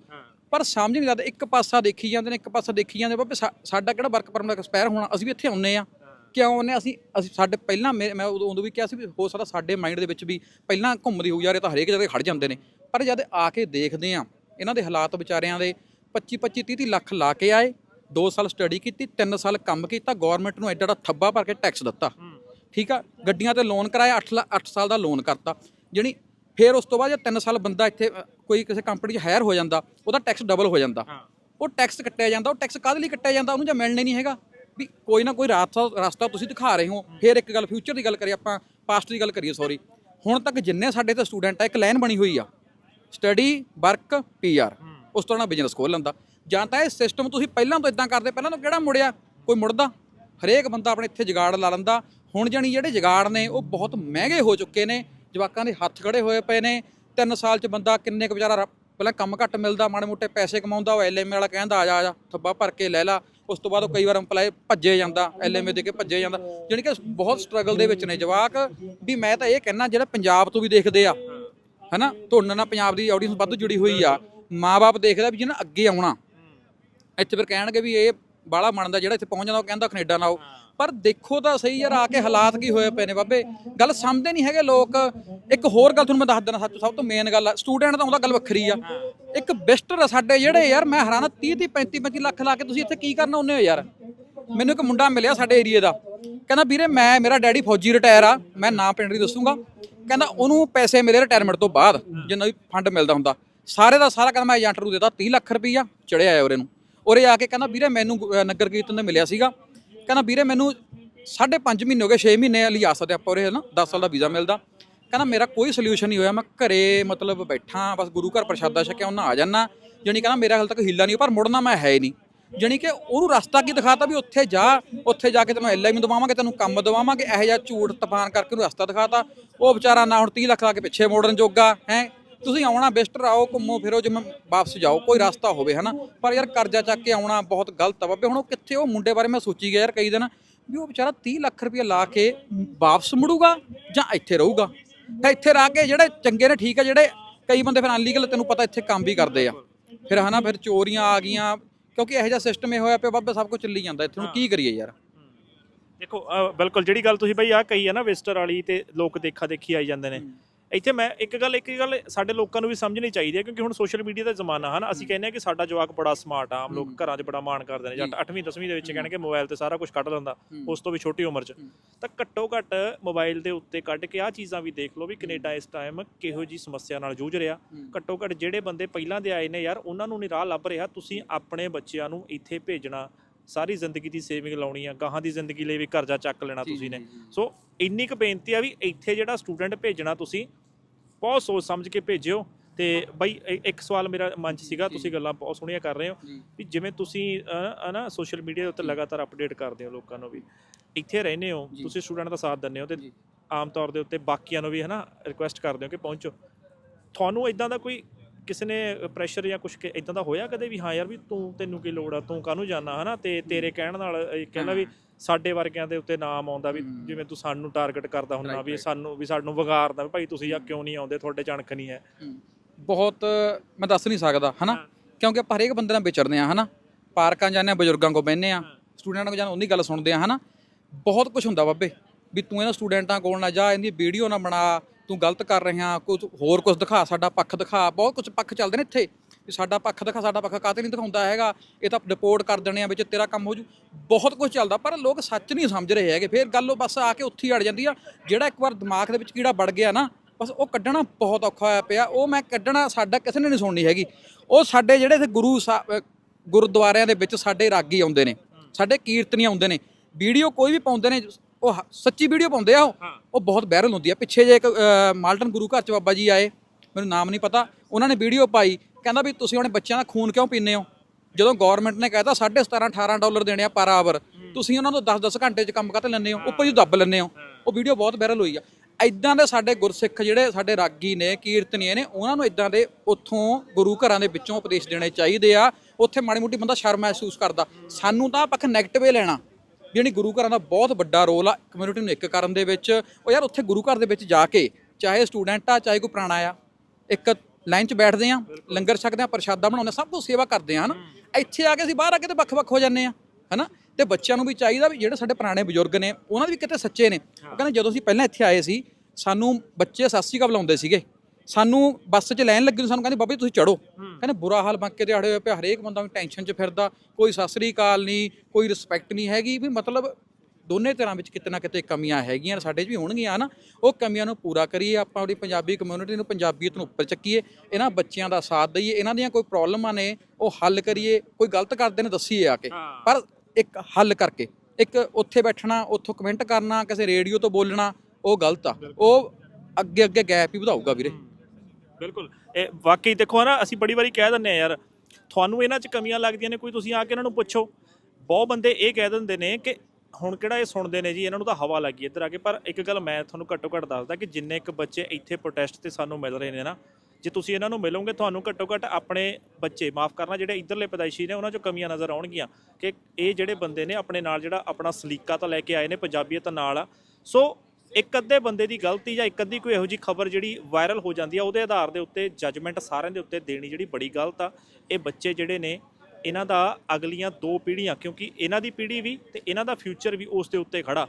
ਪਰ ਸਮਝ ਨਹੀਂ ਲੱਗਦਾ ਇੱਕ ਪਾਸਾ ਦੇਖੀ ਜਾਂਦੇ ਨੇ ਇੱਕ ਪਾਸਾ ਦੇਖੀ ਜਾਂਦੇ ਬਾਬੇ ਸਾਡਾ ਕਿਹੜਾ ਵਰਕ ਪਰਮਿਟ ਐਕਸਪਾਇਰ ਹੋਣਾ? ਅਸੀਂ ਵੀ ਇੱਥੇ ਆਉਨੇ ਆ ਕਿਉਂ ਆਉਨੇ ਅਸੀਂ ਅਸੀਂ ਸਾਡੇ ਪਹਿਲਾਂ ਮੈਂ ਮੈਂ ਉਦੋਂ ਉਦੋਂ ਵੀ ਕਿਹਾ ਸੀ ਵੀ ਹੋ ਸਕਦਾ ਸਾਡੇ ਮਾਈਂਡ ਦੇ ਵਿੱਚ ਵੀ ਪਹਿਲਾਂ ਘੁੰਮਦੀ ਹੋਊ ਯਾਰ ਇਹ ਤਾਂ ਹਰੇਕ ਜਗ੍ਹਾ ਖੜ ਜਾਂਦੇ ਨੇ। ਪਰ ਜਦ ਆ ਕੇ ਦੇਖਦੇ ਆ ਇਹਨਾਂ ਦੇ ਹਾਲਾਤ ਵਿਚਾਰਿਆਂ ਦੇ 25 25 30 30 ਲੱਖ ਲਾ ਕੇ ਆਏ 2 ਸਾਲ ਸਟੱਡੀ ਕੀਤੀ 3 ਸਾਲ ਕੰਮ ਕੀਤਾ ਗਵਰਨਮੈਂਟ ਨੂੰ ਐਡਾ ਐਡਾ ਥੱਬਾ ਭਰ ਕੇ ਟੈਕਸ ਦਿੱਤਾ। ਠੀਕ ਆ? ਗੱਡੀਆਂ ਤੇ ਲੋਨ ਕਰਾਇਆ 8 8 ਸਾਲ ਦਾ ਲੋਨ ਕਰਤਾ। ਜਣੀ ਫਿਰ ਉਸ ਤੋਂ ਬਾਅਦ ਜੇ 3 ਸਾਲ ਬੰਦਾ ਇੱਥੇ ਕੋਈ ਕਿਸੇ ਕੰਪਨੀ 'ਚ ਹਾਇਰ ਹੋ ਜਾਂਦਾ ਉਹਦਾ ਟੈਕਸ ਡਬਲ ਹੋ ਜਾਂਦਾ। ਉਹ ਟੈਕਸ ਕੱਟਿਆ ਜਾਂਦਾ ਉਹ ਟੈਕਸ ਕਾਹਦੇ ਲਈ ਕੱਟਿਆ ਜਾਂਦਾ ਉਹਨੂੰ ਜਾਂ ਮਿਲਣੇ ਨਹੀਂ ਹੈਗਾ। ਵੀ ਕੋਈ ਨਾ ਕੋਈ ਰਾਸਤਾ ਰਸਤਾ ਤੁਸੀਂ ਦਿਖਾ ਰਹੇ ਹੋ ਫਿਰ ਇੱਕ ਗੱਲ ਫਿਊਚਰ ਦੀ ਗੱਲ ਕਰੀਏ ਆਪਾਂ ਪਾਸਟ ਦੀ ਗੱਲ ਕਰੀਏ ਸੌਰੀ ਹੁਣ ਤੱਕ ਜਿੰਨੇ ਸਾਡੇ ਤੇ ਸਟੂਡੈਂਟ ਆ ਇੱਕ ਲਾਈਨ ਬਣੀ ਹੋਈ ਆ। ਸਟੱਡੀ ਵਰਕ ਪੀਆਰ ਉਸ ਤੋਂ ਨਾਲ ਬਿਜ਼ਨਸ ਖੋਲ ਲੈਂਦਾ। ਜਾਂ ਤਾਂ ਇਹ ਸਿਸਟਮ ਤੁਸੀਂ ਪਹਿਲਾਂ ਤੋਂ ਇਦਾਂ ਕਰਦੇ ਪਹਿਲਾਂ ਤੋਂ ਕਿਹੜਾ ਮੁੜਿਆ? ਕੋਈ ਮੁੜਦਾ? ਹਰੇਕ ਬੰਦਾ ਆਪਣੇ ਇੱਥੇ ਜਗਾੜ ਲਾ ਲੈਂਦਾ। ਹੁਣ ਜਾਣੀ ਜਿਹੜੇ ਜਗਾੜ ਨੇ ਉਹ ਬਹੁਤ ਮਹਿੰਗੇ ਹੋ ਚੁੱਕੇ ਨੇ। ਜਵਾਕਾਂ ਦੇ ਹੱਥ ਖੜੇ ਹੋਏ ਪਏ ਨੇ। 3 ਸਾਲ ਚ ਬੰਦਾ ਕਿੰਨੇ ਕੁ ਵਿਚਾਰਾ ਪਹਿਲਾਂ ਕੰਮ ਘੱਟ ਮਿਲਦਾ ਮਾੜੇ ਮੋਟੇ ਪੈਸੇ ਕਮਾਉਂਦਾ ਉਹ ਐਲਐਮਏ ਵਾਲਾ ਕਹਿੰਦਾ ਆ ਜਾ ਆ ਜਾ ਥੱਬਾ ਭਰ ਕੇ ਲੈ ਲਾ। ਉਸ ਤੋਂ ਬਾਅਦ ਉਹ ਕਈ ਵਾਰ ਇੰਪਲਾਈ ਭੱਜੇ ਜਾਂਦਾ ਐਲਐਮਏ ਦੇ ਕੇ ਭੱਜੇ ਜਾਂਦਾ। ਜਾਣੀ ਕਿ ਬਹੁਤ ਸਟਰਗਲ ਦੇ ਵਿੱਚ ਨੇ ਜਵਾਕ। ਵੀ ਮੈਂ ਤਾਂ ਇਹ ਕਹਿਣਾ ਜਿਹੜਾ ਪੰਜਾਬ ਤੋਂ ਵੀ ਦੇਖਦੇ ਆ ਹਨਾ? ਤੁਹਾਡੇ ਨਾਲ ਪੰਜਾਬ ਦੀ ਆਡੀਅנס ਵੱਧ ਜੁੜੀ ਹੋਈ ਆ। ਮਾਪੇ ਦੇਖਦਾ ਵੀ ਜਿਹਨਾਂ ਅੱਗੇ ਆਉਣਾ। ਇੱਥੇ ਫਿਰ ਕਹਿਣਗੇ ਵੀ ਇਹ ਬਾਲਾ ਮੰਨਦਾ ਜਿਹੜਾ ਇੱਥੇ ਪਹੁੰਚ ਜਾਂਦਾ, ਉਹ ਕਹਿੰਦਾ ਕੈਨੇਡਾ ਨਾ ਆਓ। ਪਰ ਦੇਖੋ ਤਾਂ ਸਹੀ ਯਾਰ, ਆ ਕੇ ਹਾਲਾਤ ਕੀ ਹੋਏ ਪਏ ਨੇ ਬਾਬੇ? ਗੱਲ ਸਮਝਦੇ ਨਹੀਂ ਹੈਗੇ ਲੋਕ। ਇੱਕ ਹੋਰ ਗੱਲ ਤੁਹਾਨੂੰ ਮੈਂ ਦੱਸ ਦੇਣਾ ਸੱਚ, ਸਭ ਤੋਂ ਮੇਨ ਗੱਲ ਆ ਸਟੂਡੈਂਟ ਤਾਂ ਉਹਦਾ ਗੱਲ ਵੱਖਰੀ ਆ। ਇੱਕ ਬਿਸਟਰ ਸਾਡੇ ਜਿਹੜੇ ਯਾਰ, ਮੈਂ ਹੈਰਾਨ ਆ 30 30 35 35 ਲੱਖ ਲਾ ਕੇ ਤੁਸੀਂ ਇੱਥੇ ਕੀ ਕਰਨਾ ਹੁੰਦੇ ਹੋ ਯਾਰ? ਮੈਨੂੰ ਇੱਕ ਮੁੰਡਾ ਮਿਲਿਆ ਸਾਡੇ ਏਰੀਏ ਦਾ। ਕਹਿੰਦਾ, ਵੀਰੇ ਮੈਂ, ਮੇਰਾ ਡੈਡੀ ਫੌਜੀ ਰਿਟਾਇਰ ਆ, ਮੈਂ ਨਾਂ ਪਿੰਡ ਦੀ ਦੱਸੂਗਾ। ਕਹਿੰਦਾ ਉਹਨੂੰ ਪੈਸੇ ਮਿਲੇ ਰਿਟਾਇਰਮੈਂਟ ਤੋਂ ਬਾਅਦ, ਜਿੰਨਾ ਵੀ ਫੰਡ ਮਿਲਦਾ ਹੁੰਦਾ। ਸਾਰੇ ਦਾ ਸਾਰਾ ਕਹਿੰਦਾ ਮੈਂ ਏਜੰਟ ਨੂੰ ਦੇਤਾ 30 ਲੱਖ ਰੁਪਈਆ ਚੜਿਆ ਆਇਆ ਉਰੇ ਨੂੰ। ਉਰੇ ਆ ਕੇ ਕਹਿੰਦਾ, ਵੀਰੇ ਮੈਨੂੰ ਨਗਰ ਕੀਰਤਨ ਦਾ ਮਿਲਿਆ ਸੀਗਾ। ਕਹਿੰਦਾ, ਵੀਰੇ ਮੈਨੂੰ ਸਾਢੇ ਪੰਜ ਮਹੀਨੇ ਹੋ ਗਏ 6 ਮਹੀਨੇ ਲਈ ਆ ਸਕਦੇ ਆਪਾਂ ਉਰੇ ਹੈ ਨਾ 10 ਸਾਲ ਦਾ ਵੀਜ਼ਾ ਮਿਲਦਾ। ਕਹਿੰਦਾ, ਮੇਰਾ ਕੋਈ ਸੋਲੂਸ਼ਨ ਨਹੀਂ ਹੋਇਆ। ਮੈਂ ਘਰੇ ਮਤਲਬ ਬੈਠਾ, ਬਸ ਗੁਰੂ ਘਰ ਪ੍ਰਸ਼ਾਦਾ ਛਕਿਆ, ਉਹਨਾਂ ਆ ਜਾਣਾ ਜਾਣੀ ਕਹਿੰਦਾ, ਮੇਰਾ ਹਾਲ ਤੱਕ ਹਿੱਲਾ ਨਹੀਂ ਪਰ ਮੁੜਨਾ ਮੈਂ ਹੈ ਹੀ ਨਹੀਂ। ਜਾਣੀ ਕਿ ਉਹਨੂੰ ਰਸਤਾ ਕੀ ਦਿਖਾਤਾ ਵੀ ਉੱਥੇ ਜਾ ਉੱਥੇ ਜਾ ਕੇ ਤੈਨੂੰ ਐਲਆਈ ਦਵਾਵਾਂਗੇ, ਤੈਨੂੰ ਕੰਮ ਦਵਾਵਾਂਗੇ, ਇਹੋ ਜਿਹਾ ਝੂਠ ਤਫਾਨ ਕਰਕੇ ਉਹਨੂੰ ਰਸਤਾ ਦਿਖਾਤਾ। ਉਹ ਵਿਚਾਰਾ ਨਾ ਹੁਣ 30 ਲੱਖ ਲਾ ਕੇ ਪਿੱਛੇ ਮੋੜਨ ਜੋਗਾ, ਹੈ। ਤੁਸੀਂ ਆਉਣਾ, ਬੈਸਟਰ ਆਓ, ਘੁੰਮੋ, ਫਿਰੋ ਜਿਵੇਂ ਵਾਪਸ ਜਾਓ ਕੋਈ ਰਸਤਾ ਹੋਵੇ, ਹਨਾ। ਪਰ ਯਾਰ ਕਰਜ਼ਾ ਚੱਕ ਕੇ ਆਉਣਾ ਬਹੁਤ ਗਲਤ ਆ ਬਾਬੇ, ਹੁਣ ਉਹ ਕਿੱਥੇ, ਉਹ ਮੁੰਡੇ ਬਾਰੇ ਮੈਂ ਸੋਚੀ ਗਿਆ ਯਾਰ ਕਈ ਦਿਨ, ਵੀ ਉਹ ਵਿਚਾਰਾ 30 ਲੱਖ ਰੁਪਏ ਲਾ ਕੇ ਵਾਪਸ ਮੁੜੂਗਾ ਜਾਂ ਇੱਥੇ ਰਹੂਗਾ। ਤਾਂ ਇੱਥੇ ਰਹਿ ਕੇ ਜਿਹੜੇ ਚੰਗੇ ਨੇ, ਠੀਕ ਆ, ਜਿਹੜੇ ਕਈ ਬੰਦੇ ਫਿਰ ਅਨਲੀਗਲ ਤੈਨੂੰ ਪਤਾ ਇੱਥੇ ਕੰਮ ਵੀ ਕਰਦੇ ਆ। ਫਿਰ ਹਨਾ, ਫਿਰ ਚੋਰੀਆਂ ਆ ਗਈਆਂ ਕਿਉਂਕਿ ਇਹੋ ਜਿਹਾ ਸਿਸਟਮ ਇਹ ਹੋਇਆ ਪਿਆ ਬਾਬੇ ਸਭ ਕੁਝ ਚੱਲੀ ਜਾਂਦਾ ਇੱਥੇ ਹੁਣ ਕੀ ਕਰੀਏ ਯਾਰ? ਦੇਖੋ ਅਹ ਬਿਲਕੁਲ ਜਿਹੜੀ ਗੱਲ ਤੁਸੀਂ ਬਈ ਆ ਕਹੀ ਹੈ ਨਾ ਵਿਜ਼ਟਰ ਵਾਲੀ ਤੇ ਲੋਕ ਦੇਖਾ ਦੇਖੀ ਆਈ ਜਾਂਦੇ ਨੇ। ਇੱਥੇ ਮੈਂ ਇੱਕ ਗੱਲ ਇੱਕ ਗੱਲ ਸਾਡੇ ਲੋਕਾਂ ਨੂੰ ਵੀ ਸਮਝਣੀ ਚਾਹੀਦੀ ਹੈ ਕਿਉਂਕਿ ਹੁਣ ਸੋਸ਼ਲ ਮੀਡੀਆ ਦਾ ਜ਼ਮਾਨਾ ਹੈ ਨਾ ਅਸੀਂ ਕਹਿੰਦੇ ਆ ਕਿ ਸਾਡਾ ਜਵਾਕ ਬੜਾ ਸਮਾਰਟ ਆ ਆਮ ਲੋਕ ਘਰਾਂ 'ਚ ਬੜਾ ਮਾਣ ਕਰਦੇ ਨੇ ਜਾਂ 8ਵੀਂ 10ਵੀਂ ਦੇ ਵਿੱਚ ਕਹਿਣਗੇ ਮੋਬਾਈਲ ਤੇ ਸਾਰਾ ਕੁਝ ਕੱਢ ਲੈਂਦਾ ਉਸ ਤੋਂ ਵੀ ਛੋਟੀ ਉਮਰ 'ਚ। ਤਾਂ ਘੱਟੋ ਘੱਟ ਮੋਬਾਈਲ ਦੇ ਉੱਤੇ ਕੱਢ ਕੇ ਆ ਚੀਜ਼ਾਂ ਵੀ ਦੇਖ ਲਓ ਵੀ ਕੈਨੇਡਾ ਇਸ ਟਾਈਮ ਕਿਹੋ ਜੀ ਸਮੱਸਿਆ ਨਾਲ ਜੂਝ ਰਿਹਾ। ਘੱਟੋ ਘੱਟ ਜਿਹੜੇ ਬੰਦੇ ਪਹਿਲਾਂ ਦੇ ਆਏ ਨੇ ਯਾਰ ਉਹਨਾਂ ਨੂੰ ਨਹੀਂ ਰਾਹ ਲੱਭ ਰਿਹਾ ਤੁਸੀਂ ਆਪਣੇ ਬੱਚਿਆਂ ਨੂੰ ਇੱਥੇ ਭੇਜਣਾ ਸਾਰੀ ਜ਼ਿੰਦਗੀ ਦੀ ਸੇਵਿੰਗ ਲਾਉਣੀ ਆ ਗਾਹਾਂ ਦੀ ਜ਼ਿੰਦਗੀ ਲਈ ਵੀ ਕਰਜ਼ਾ ਚੱਕ ਲੈਣਾ ਤੁਸੀਂ ਨੇ। ਸੋ ਇੰਨੀ ਕੁ ਬੇਨਤੀ ਆ ਵੀ ਇੱਥੇ ਜਿਹੜਾ ਸਟੂਡੈਂਟ ਭੇਜਣਾ ਤੁਸੀਂ ਬਹੁਤ ਸੋਚ ਸਮਝ ਕੇ ਭੇਜਿਓ ਤੇ ਬਈ ਇੱਕ ਸਵਾਲ ਮੇਰਾ ਮਨ 'ਚ ਸੀਗਾ ਤੁਸੀਂ ਗੱਲਾਂ ਬਹੁਤ ਸੋਹਣੀਆਂ ਕਰ ਰਹੇ ਹੋ ਵੀ ਜਿਵੇਂ ਤੁਸੀਂ ਅ, ਅ, ਨਾ ਸੋਸ਼ਲ ਮੀਡੀਆ ਦੇ ਉੱਤੇ ਲਗਾਤਾਰ ਅਪਡੇਟ ਕਰਦੇ ਹੋ ਲੋਕਾਂ ਨੂੰ ਵੀ। ਇੱਥੇ ਰਹਿੰਦੇ ਹੋ ਤੁਸੀਂ ਸਟੂਡੈਂਟ ਦਾ ਸਾਥ ਦਿੰਦੇ ਹੋ ਤੇ ਆਮ ਤੌਰ ਦੇ ਉੱਤੇ ਬਾਕੀਆਂ ਨੂੰ ਵੀ ਹਨਾ ਰਿਕੁਐਸਟ ਕਰਦੇ ਹੋ ਕਿ ਪਹੁੰਚੋ। ਤੁਹਾਨੂੰ ਇਦਾਂ ਦਾ ਕੋਈ ਕਿਸੇ ਨੇ ਪ੍ਰੈਸ਼ਰ ਜਾਂ ਕੁਝ ਇਦਾਂ ਦਾ ਹੋਇਆ ਕਦੇ ਵੀ? ਹਾਂ ਯਾਰ ਵੀ ਤੂੰ ਤੈਨੂੰ ਕੀ ਲੋੜ ਆ? ਤੂੰ ਕਾਹਨੂੰ ਜਾਣਾ ਹਨਾ? ਤੇ ਤੇਰੇ ਕਹਿਣ ਨਾਲ ਇਹ ਕਹਿੰਦਾ ਵੀ ਸਾਡੇ ਵਰਗਿਆਂ ਦੇ ਉੱਤੇ ਨਾਮ ਆਉਂਦਾ ਵੀ ਜਿਵੇਂ ਤੂੰ ਸਾਨੂੰ ਟਾਰਗੇਟ ਕਰਦਾ ਹੁੰਦਾ ਵੀ ਸਾਨੂੰ ਵੀ ਸਾਨੂੰ ਵਿਗਾੜਦਾ ਵੀ ਭਾਈ ਤੁਸੀਂ ਆ ਕਿਉਂ ਨਹੀਂ ਆਉਂਦੇ? ਤੁਹਾਡੇ ਚ ਅਣਖ ਨਹੀਂ ਹੈ। ਬਹੁਤ ਮੈਂ ਦੱਸ ਨਹੀਂ ਸਕਦਾ ਹਨਾ? ਕਿਉਂਕਿ ਆਪਾਂ ਹਰੇਕ ਬੰਦੇ ਨਾਲ ਵਿਚਰਦੇ ਆ ਹਨਾ? ਪਾਰਕਾਂ ਜਾਂਦੇ ਆ ਬਜ਼ੁਰਗਾਂ ਕੋ ਬਹਿੰਦੇ ਆ ਸਟੂਡੈਂਟਾਂ ਕੋ ਜਾਂਦੇ ਉਹਦੀ ਗੱਲ ਸੁਣਦੇ ਆ ਹਨਾ? ਬਹੁਤ ਕੁਝ ਹੁੰਦਾ ਬਾਬੇ ਵੀ ਤੂੰ ਇਹਨਾਂ ਸਟੂਡੈਂਟਾਂ ਕੋਲ ਨਾ ਜਾ ਇਹਦੀ ਵੀਡੀਓ ਨਾ ਬਣਾ ਤੂੰ ਗਲਤ ਕਰ ਰਿਹਾ, ਕੁਝ ਹੋਰ ਕੁਝ ਦਿਖਾ, ਸਾਡਾ ਪੱਖ ਦਿਖਾ, ਬਹੁਤ ਕੁਝ ਪੱਖ ਚੱਲਦੇ ਨੇ ਇੱਥੇ। ਵੀ ਸਾਡਾ ਪੱਖ ਦਿਖਾ, ਸਾਡਾ ਪੱਖ ਕਾਤੇ ਨਹੀਂ ਦਿਖਾਉਂਦਾ ਹੈਗਾ? ਇਹ ਤਾਂ ਰਿਪੋਰਟ ਕਰ ਦੇਣੇ ਆ ਵਿੱਚ, ਤੇਰਾ ਕੰਮ ਹੋ ਜੂ। ਬਹੁਤ ਕੁਝ ਚੱਲਦਾ, ਪਰ ਲੋਕ ਸੱਚ ਨਹੀਂ ਸਮਝ ਰਹੇ ਹੈਗੇ। ਫਿਰ ਗੱਲ ਉਹ ਬਸ ਆ ਕੇ ਉੱਥੇ ਹੀ ਅੜ ਜਾਂਦੀ ਆ। ਜਿਹੜਾ ਇੱਕ ਵਾਰ ਦਿਮਾਗ ਦੇ ਵਿੱਚ ਕੀੜਾ ਵੜ ਗਿਆ ਨਾ, ਬਸ ਉਹ ਕੱਢਣਾ ਬਹੁਤ ਔਖਾ ਹੋਇਆ ਪਿਆ। ਉਹ ਮੈਂ ਕੱਢਣਾ ਸਾਡਾ ਕਿਸੇ ਨੇ ਨਹੀਂ ਸੁਣਨੀ ਹੈਗੀ। ਉਹ ਸਾਡੇ ਜਿਹੜੇ ਇੱਥੇ ਗੁਰੂ ਸਾਹਿਬ ਗੁਰਦੁਆਰਿਆਂ ਦੇ ਵਿੱਚ ਸਾਡੇ ਰਾਗੀ ਆਉਂਦੇ ਨੇ, ਸਾਡੇ ਕੀਰਤਨੀ ਆਉਂਦੇ ਨੇ। ਵੀਡੀਓ ਕੋਈ ਵੀ ਪਾਉਂਦੇ ਨੇ ਉਹ ਹ- ਸੱਚੀ ਵੀਡੀਓ ਪਾਉਂਦੇ ਆ ਉਹ। ਉਹ ਬਹੁਤ ਵਾਇਰਲ ਹੁੰਦੀ ਆ। ਪਿੱਛੇ ਜੇ ਇੱਕ ਮਾਲਟਨ ਗੁਰੂ ਘਰ ਚ ਬਾਬਾ ਜੀ ਆਏ। ਮੈਨੂੰ ਨਾਮ ਨਹੀਂ ਪਤਾ। ਉਹਨਾਂ ਨੇ ਵੀਡੀਓ ਪਾਈ। ਕਹਿੰਦਾ ਵੀ ਤੁਸੀਂ ਆਪਣੇ ਬੱਚਿਆਂ ਦਾ ਖੂਨ ਕਿਉਂ ਪੀਂਦੇ ਹੋ? ਜਦੋਂ ਗਵਰਨਮੈਂਟ ਨੇ ਕਹਿਤਾ 17.5 18 ਡਾਲਰ ਦੇਣੇ ਆ ਪਰ ਆਵਰ ਤੁਸੀਂ ਉਹਨਾਂ ਤੋਂ 10-10 ਘੰਟੇ 'ਚ ਕੰਮ ਕਰਤੇ ਲੈਂਦੇ ਹੋ? ਉੱਪਰ ਜੀ ਦੱਬ ਲੈਂਦੇ ਹੋ। ਉਹ ਵੀਡੀਓ ਬਹੁਤ ਵਾਇਰਲ ਹੋਈ ਆ। ਐਦਾਂ ਦੇ ਸਾਡੇ ਗੁਰਸਿੱਖ ਜਿਹੜੇ ਸਾਡੇ ਰਾਗੀ ਨੇ ਕੀਰਤਨੀਏ ਨੇ ਉਹਨਾਂ ਨੂੰ ਐਦਾਂ ਦੇ ਉੱਥੋਂ ਗੁਰੂ ਘਰਾਂ ਦੇ ਵਿੱਚੋਂ ਉਪਦੇਸ਼ ਦੇਣੇ ਚਾਹੀਦੇ ਆ। ਉੱਥੇ ਮਾੜੀ ਮੋਟੀ ਬੰਦਾ ਸ਼ਰਮ ਮਹਿਸੂਸ ਕਰਦਾ। ਸਾਨੂੰ ਤਾਂ ਪੱਖ ਨੈਗੇਟਿਵ ਹੀ ਲੈਣਾ। ਜਿਹੜੀ ਗੁਰੂ ਘਰਾਂ ਦਾ ਬਹੁਤ ਵੱਡਾ ਰੋਲ ਆ ਕਮਿਊਨਿਟੀ ਨੂੰ ਇੱਕ ਕਰਨ ਦੇ ਵਿੱਚ। ਉਹ ਯਾਰ ਉੱਥੇ ਗੁਰੂ ਘਰ ਦੇ ਵਿੱਚ ਜਾ ਕੇ ਚਾਹੇ ਸਟੂਡੈਂਟ ਆ, ਚਾਹੇ ਕੋਈ ਪੁਰਾਣਾ ਆ, ਇੱਕ ਲਾਈਨ 'ਚ ਬੈਠਦੇ ਆ, ਲੰਗਰ ਛਕਦੇ ਆ, ਪ੍ਰਸ਼ਾਦਾ ਬਣਾਉਂਦੇ ਆ, ਸਭ ਕੁਝ ਸੇਵਾ ਕਰਦੇ ਆ, ਹਨਾ? ਇੱਥੇ ਆ ਕੇ ਅਸੀਂ ਬਾਹਰ ਆ ਕੇ ਤੇ ਵੱਖ-ਵੱਖ ਹੋ ਜਾਂਦੇ ਆ, ਹਨਾ? ਤੇ ਬੱਚਿਆਂ ਨੂੰ ਵੀ ਚਾਹੀਦਾ ਵੀ ਜਿਹੜੇ ਸਾਡੇ ਪੁਰਾਣੇ ਬਜ਼ੁਰਗ ਨੇ, ਉਹਨਾਂ ਦੇ ਵੀ ਕਿਤੇ ਸੱਚੇ ਨੇ। ਉਹ ਕਹਿੰਦੇ ਜਦੋਂ ਅਸੀਂ ਪਹਿਲਾਂ ਇੱਥੇ ਆਏ ਸੀ, ਸਾਨੂੰ ਬੱਚੇ ਸਾਸੀ ਕਾ ਬੁਲਾਉਂਦੇ ਸੀਗੇ। ਸਾਨੂੰ ਬੱਸ 'ਚ ਲੈਣ ਲੱਗੇ ਨੂੰ ਸਾਨੂੰ ਕਹਿੰਦੇ ਬਾਬਾ ਜੀ ਤੁਸੀਂ ਚੜੋ ਕਹਿੰਦੇ ਬੁਰਾ ਹਾਲ ਬੰਕੇ ਤੇ ਆੜੇ ਹੋਏ ਪਿਆ ਹਰੇਕ ਬੰਦਾ ਵੀ ਟੈਨਸ਼ਨ 'ਚ ਫਿਰਦਾ ਕੋਈ ਸਾਸਰੀ ਕਾਲ ਨਹੀਂ ਕੋਈ ਰਿਸਪੈਕਟ ਨਹੀਂ ਹੈਗੀ। ਵੀ ਮਤਲਬ ਦੋਨੇ ਤਰ੍ਹਾਂ ਵਿੱਚ ਕਿਤੇ ਨਾ ਕਿਤੇ ਕਮੀਆਂ ਹੈਗੀਆਂ ਸਾਡੇ 'ਚ ਵੀ ਹੋਣਗੀਆਂ ਨਾ ਉਹ ਕਮੀਆਂ ਨੂੰ ਪੂਰਾ ਕਰੀਏ ਆਪਾਂ ਆਪਣੀ ਪੰਜਾਬੀ ਕਮਿਊਨਿਟੀ ਨੂੰ ਪੰਜਾਬੀਅਤ ਨੂੰ ਉੱਪਰ ਚੱਕੀਏ ਇਹਨਾਂ ਬੱਚਿਆਂ ਦਾ ਸਾਥ ਦਈਏ ਇਹਨਾਂ ਦੀਆਂ ਕੋਈ ਪ੍ਰੋਬਲਮਾਂ ਨੇ ਉਹ ਹੱਲ ਕਰੀਏ ਕੋਈ ਗਲਤ ਕਰਦੇ ਨੇ ਦੱਸੀਏ ਆ ਕੇ। ਪਰ ਇੱਕ ਹੱਲ ਕਰਕੇ ਇੱਕ ਉੱਥੇ ਬੈਠਣਾ ਉੱਥੋਂ ਕਮੈਂਟ ਕਰਨਾ ਕਿਸੇ ਰੇਡੀਓ ਤੋਂ ਬੋਲਣਾ ਉਹ ਗਲਤ ਆ। ਉਹ ਅੱਗੇ ਅੱਗੇ ਗੈਪ ਹੀ ਵਧਾਊਗਾ ਵੀਰੇ। ਬਿਲਕੁਲ। ਇਹ ਵਾਕਈ ਦੇਖੋ ਨਾ ਅਸੀਂ ਬੜੀ ਵਾਰੀ ਕਹਿ ਦਿੰਨੇ ਆ ਯਾਰ, ਤੁਹਾਨੂੰ ਇਹਨਾਂ 'ਚ ਕਮੀਆਂ ਲੱਗਦੀਆਂ ਨੇ ਕੋਈ, ਤੁਸੀਂ ਆ ਕੇ ਇਹਨਾਂ ਨੂੰ ਪੁੱਛੋ। ਬਹੁਤ ਬੰਦੇ ਇਹ ਕਹਿ ਦਿੰਦੇ ਨੇ ਕਿ ਹੁਣ ਕਿਹੜਾ ਇਹ ਸੁਣਦੇ ਨੇ ਜੀ, ਇਹਨਾਂ ਨੂੰ ਤਾਂ ਹਵਾ ਲੱਗੀ ਇੱਧਰ ਆ ਕੇ। ਪਰ ਇੱਕ ਗੱਲ ਮੈਂ ਤੁਹਾਨੂੰ ਘੱਟੋ ਘੱਟ ਦੱਸਦਾ ਕਿ ਜਿੰਨੇ ਕੁ ਬੱਚੇ ਇੱਥੇ ਪ੍ਰੋਟੈਸਟ ਤੇ ਸਾਨੂੰ ਮਿਲ ਰਹੇ ਨੇ ਨਾ, ਜੇ ਤੁਸੀਂ ਇਹਨਾਂ ਨੂੰ ਮਿਲੋਗੇ, ਤੁਹਾਨੂੰ ਘੱਟੋ ਘੱਟ ਆਪਣੇ ਬੱਚੇ ਮਾਫ ਕਰਨਾ, ਜਿਹੜੇ ਇੱਧਰਲੇ ਪੈਦਾਇਸ਼ੀ ਨੇ, ਉਹਨਾਂ 'ਚੋਂ ਕਮੀਆਂ ਨਜ਼ਰ ਆਉਣਗੀਆਂ ਕਿ ਇਹ ਜਿਹੜੇ ਬੰਦੇ ਨੇ ਆਪਣੇ ਨਾਲ ਜਿਹੜਾ ਆਪਣਾ ਸਲੀਕਾ ਤਾਂ ਲੈ ਕੇ ਆਏ ਨੇ, ਪੰਜਾਬੀਅਤ ਨਾਲ ਆ। ਸੋ ਇੱਕ ਅੱਧੇ ਬੰਦੇ ਦੀ ਗਲਤੀ ਜਾਂ ਇੱਕ ਅੱਧੀ ਕੋਈ ਇਹੋ ਜੀ ਖਬਰ ਜਿਹੜੀ ਵਾਇਰਲ ਹੋ ਜਾਂਦੀ ਆ, ਉਹਦੇ ਆਧਾਰ ਦੇ ਉੱਤੇ ਜੱਜਮੈਂਟ ਸਾਰਿਆਂ ਦੇ ਉੱਤੇ ਦੇਣੀ ਜਿਹੜੀ ਬੜੀ ਗਲਤ ਆ। ਇਹ ਬੱਚੇ ਜਿਹੜੇ ਨੇ, ਇਹਨਾਂ ਦਾ ਅਗਲੀਆਂ ਦੋ ਪੀੜ੍ਹੀਆਂ, ਕਿਉਂਕਿ ਇਹਨਾਂ ਦੀ ਪੀੜ੍ਹੀ ਵੀ ਤੇ ਇਹਨਾਂ ਦਾ ਫਿਊਚਰ ਵੀ ਉਸ ਦੇ ਉੱਤੇ ਖੜਾ,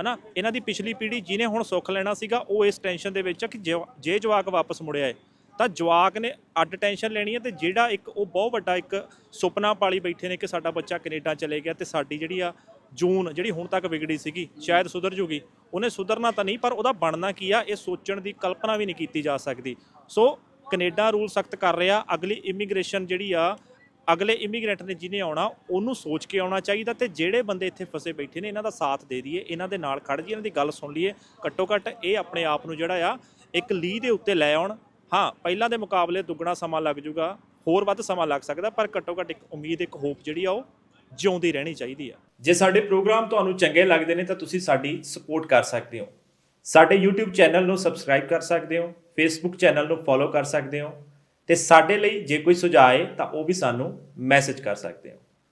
ਹਨਾ? ਇਹਨਾਂ ਦੀ ਪਿਛਲੀ ਪੀੜ੍ਹੀ ਜਿਹਨੇ ਹੁਣ ਸੁੱਖ ਲੈਣਾ ਸੀਗਾ, ਉਹ ਇਸ ਟੈਨਸ਼ਨ ਦੇ ਵਿੱਚ ਆ ਕਿ ਜੇ- ਜੇ ਜਵਾਕ ਵਾਪਸ ਮੁੜਿਆ ਹੈ ਤਾਂ ਜਵਾਕ ਨੇ ਅੱਡ ਟੈਨਸ਼ਨ ਲੈਣੀ ਹੈ ਤੇ ਜਿਹੜਾ ਇੱਕ ਉਹ ਬਹੁਤ ਵੱਡਾ ਇੱਕ ਸੁਪਨਾ ਪਾਲੀ ਬੈਠੇ ਨੇ ਕਿ ਸਾਡਾ ਬੱਚਾ ਕੈਨੇਡਾ ਚਲੇ ਗਿਆ ਤੇ ਸਾਡੀ ਜਿਹੜੀ ਆ ਜੂਨ ਜਿਹੜੀ ਹੁਣ ਤੱਕ ਵਿਗੜੀ ਸੀਗੀ, ਸ਼ਾਇਦ ਸੁਧਰ ਜੂਗੀ। ਉਹਨੇ ਸੁਧਰਨਾ ਤਾਂ ਨਹੀਂ, ਪਰ ਉਹਦਾ ਬਣਨਾ ਕੀ ਆ, ਇਹ ਸੋਚਣ ਦੀ ਕਲਪਨਾ ਵੀ ਨਹੀਂ ਕੀਤੀ ਜਾ ਸਕਦੀ। ਸੋ ਕੈਨੇਡਾ ਰੂਲ ਸਖਤ ਕਰ ਰਿਹਾ, ਅਗਲੀ ਇਮੀਗ੍ਰੇਸ਼ਨ ਜਿਹੜੀ ਆ, ਅਗਲੇ ਇਮੀਗ੍ਰੈਂਟ ਨੇ ਜਿਹਨੇ ਆਉਣਾ, ਉਹਨੂੰ ਸੋਚ ਕੇ ਆਉਣਾ ਚਾਹੀਦਾ ਤੇ ਜਿਹੜੇ ਬੰਦੇ ਇੱਥੇ ਫਸੇ ਬੈਠੇ ਨੇ, ਇਹਨਾਂ ਦਾ ਸਾਥ ਦੇ ਦਈਏ, ਇਹਨਾਂ ਦੇ ਨਾਲ ਖੜ ਜਾਈਏ, ਇਹਨਾਂ ਦੀ ਗੱਲ ਸੁਣ ਲਈਏ। ਘੱਟੋ ਘੱਟ ਇਹ ਆਪਣੇ ਆਪ ਨੂੰ ਜਿਹੜਾ ਆ, ਇੱਕ ਲੀਹ ਦੇ ਉੱਤੇ ਲੈ ਆਉਣ। ਹਾਂ, ਪਹਿਲਾਂ ਦੇ ਮੁਕਾਬਲੇ ਦੁੱਗਣਾ ਸਮਾਂ ਲੱਗ ਜਾਊਗਾ ਹੋਰ ਵੱਧ ਸਮਾਂ ਲੱਗ ਸਕਦਾ, ਪਰ ਘੱਟੋ ਘੱਟ ਇੱਕ ਉਮੀਦ, ਇੱਕ ਹੋਪ ਜਿਹੜੀ ਆ, ਉਹ ਜਿਉਂਦੀ ਰਹਿਣੀ ਚਾਹੀਦੀ ਆ। ਜੇ ਸਾਡੇ ਪ੍ਰੋਗਰਾਮ ਤੁਹਾਨੂੰ ਚੰਗੇ ਲੱਗਦੇ ਨੇ ਤਾਂ ਤੁਸੀਂ ਸਾਡੀ ਸਪੋਰਟ ਕਰ ਸਕਦੇ ਹੋ। ਸਾਡੇ YouTube ਚੈਨਲ ਨੂੰ ਸਬਸਕ੍ਰਾਈਬ ਕਰ ਸਕਦੇ ਹੋ, Facebook ਚੈਨਲ ਨੂੰ ਫੋਲੋ ਕਰ ਸਕਦੇ ਹੋ ਤੇ ਸਾਡੇ ਲਈ ਜੇ ਕੋਈ ਸੁਝਾਅ ਹੈ ਤਾਂ ਉਹ ਵੀ ਸਾਨੂੰ ਮੈਸੇਜ ਕਰ ਸਕਦੇ ਹੋ।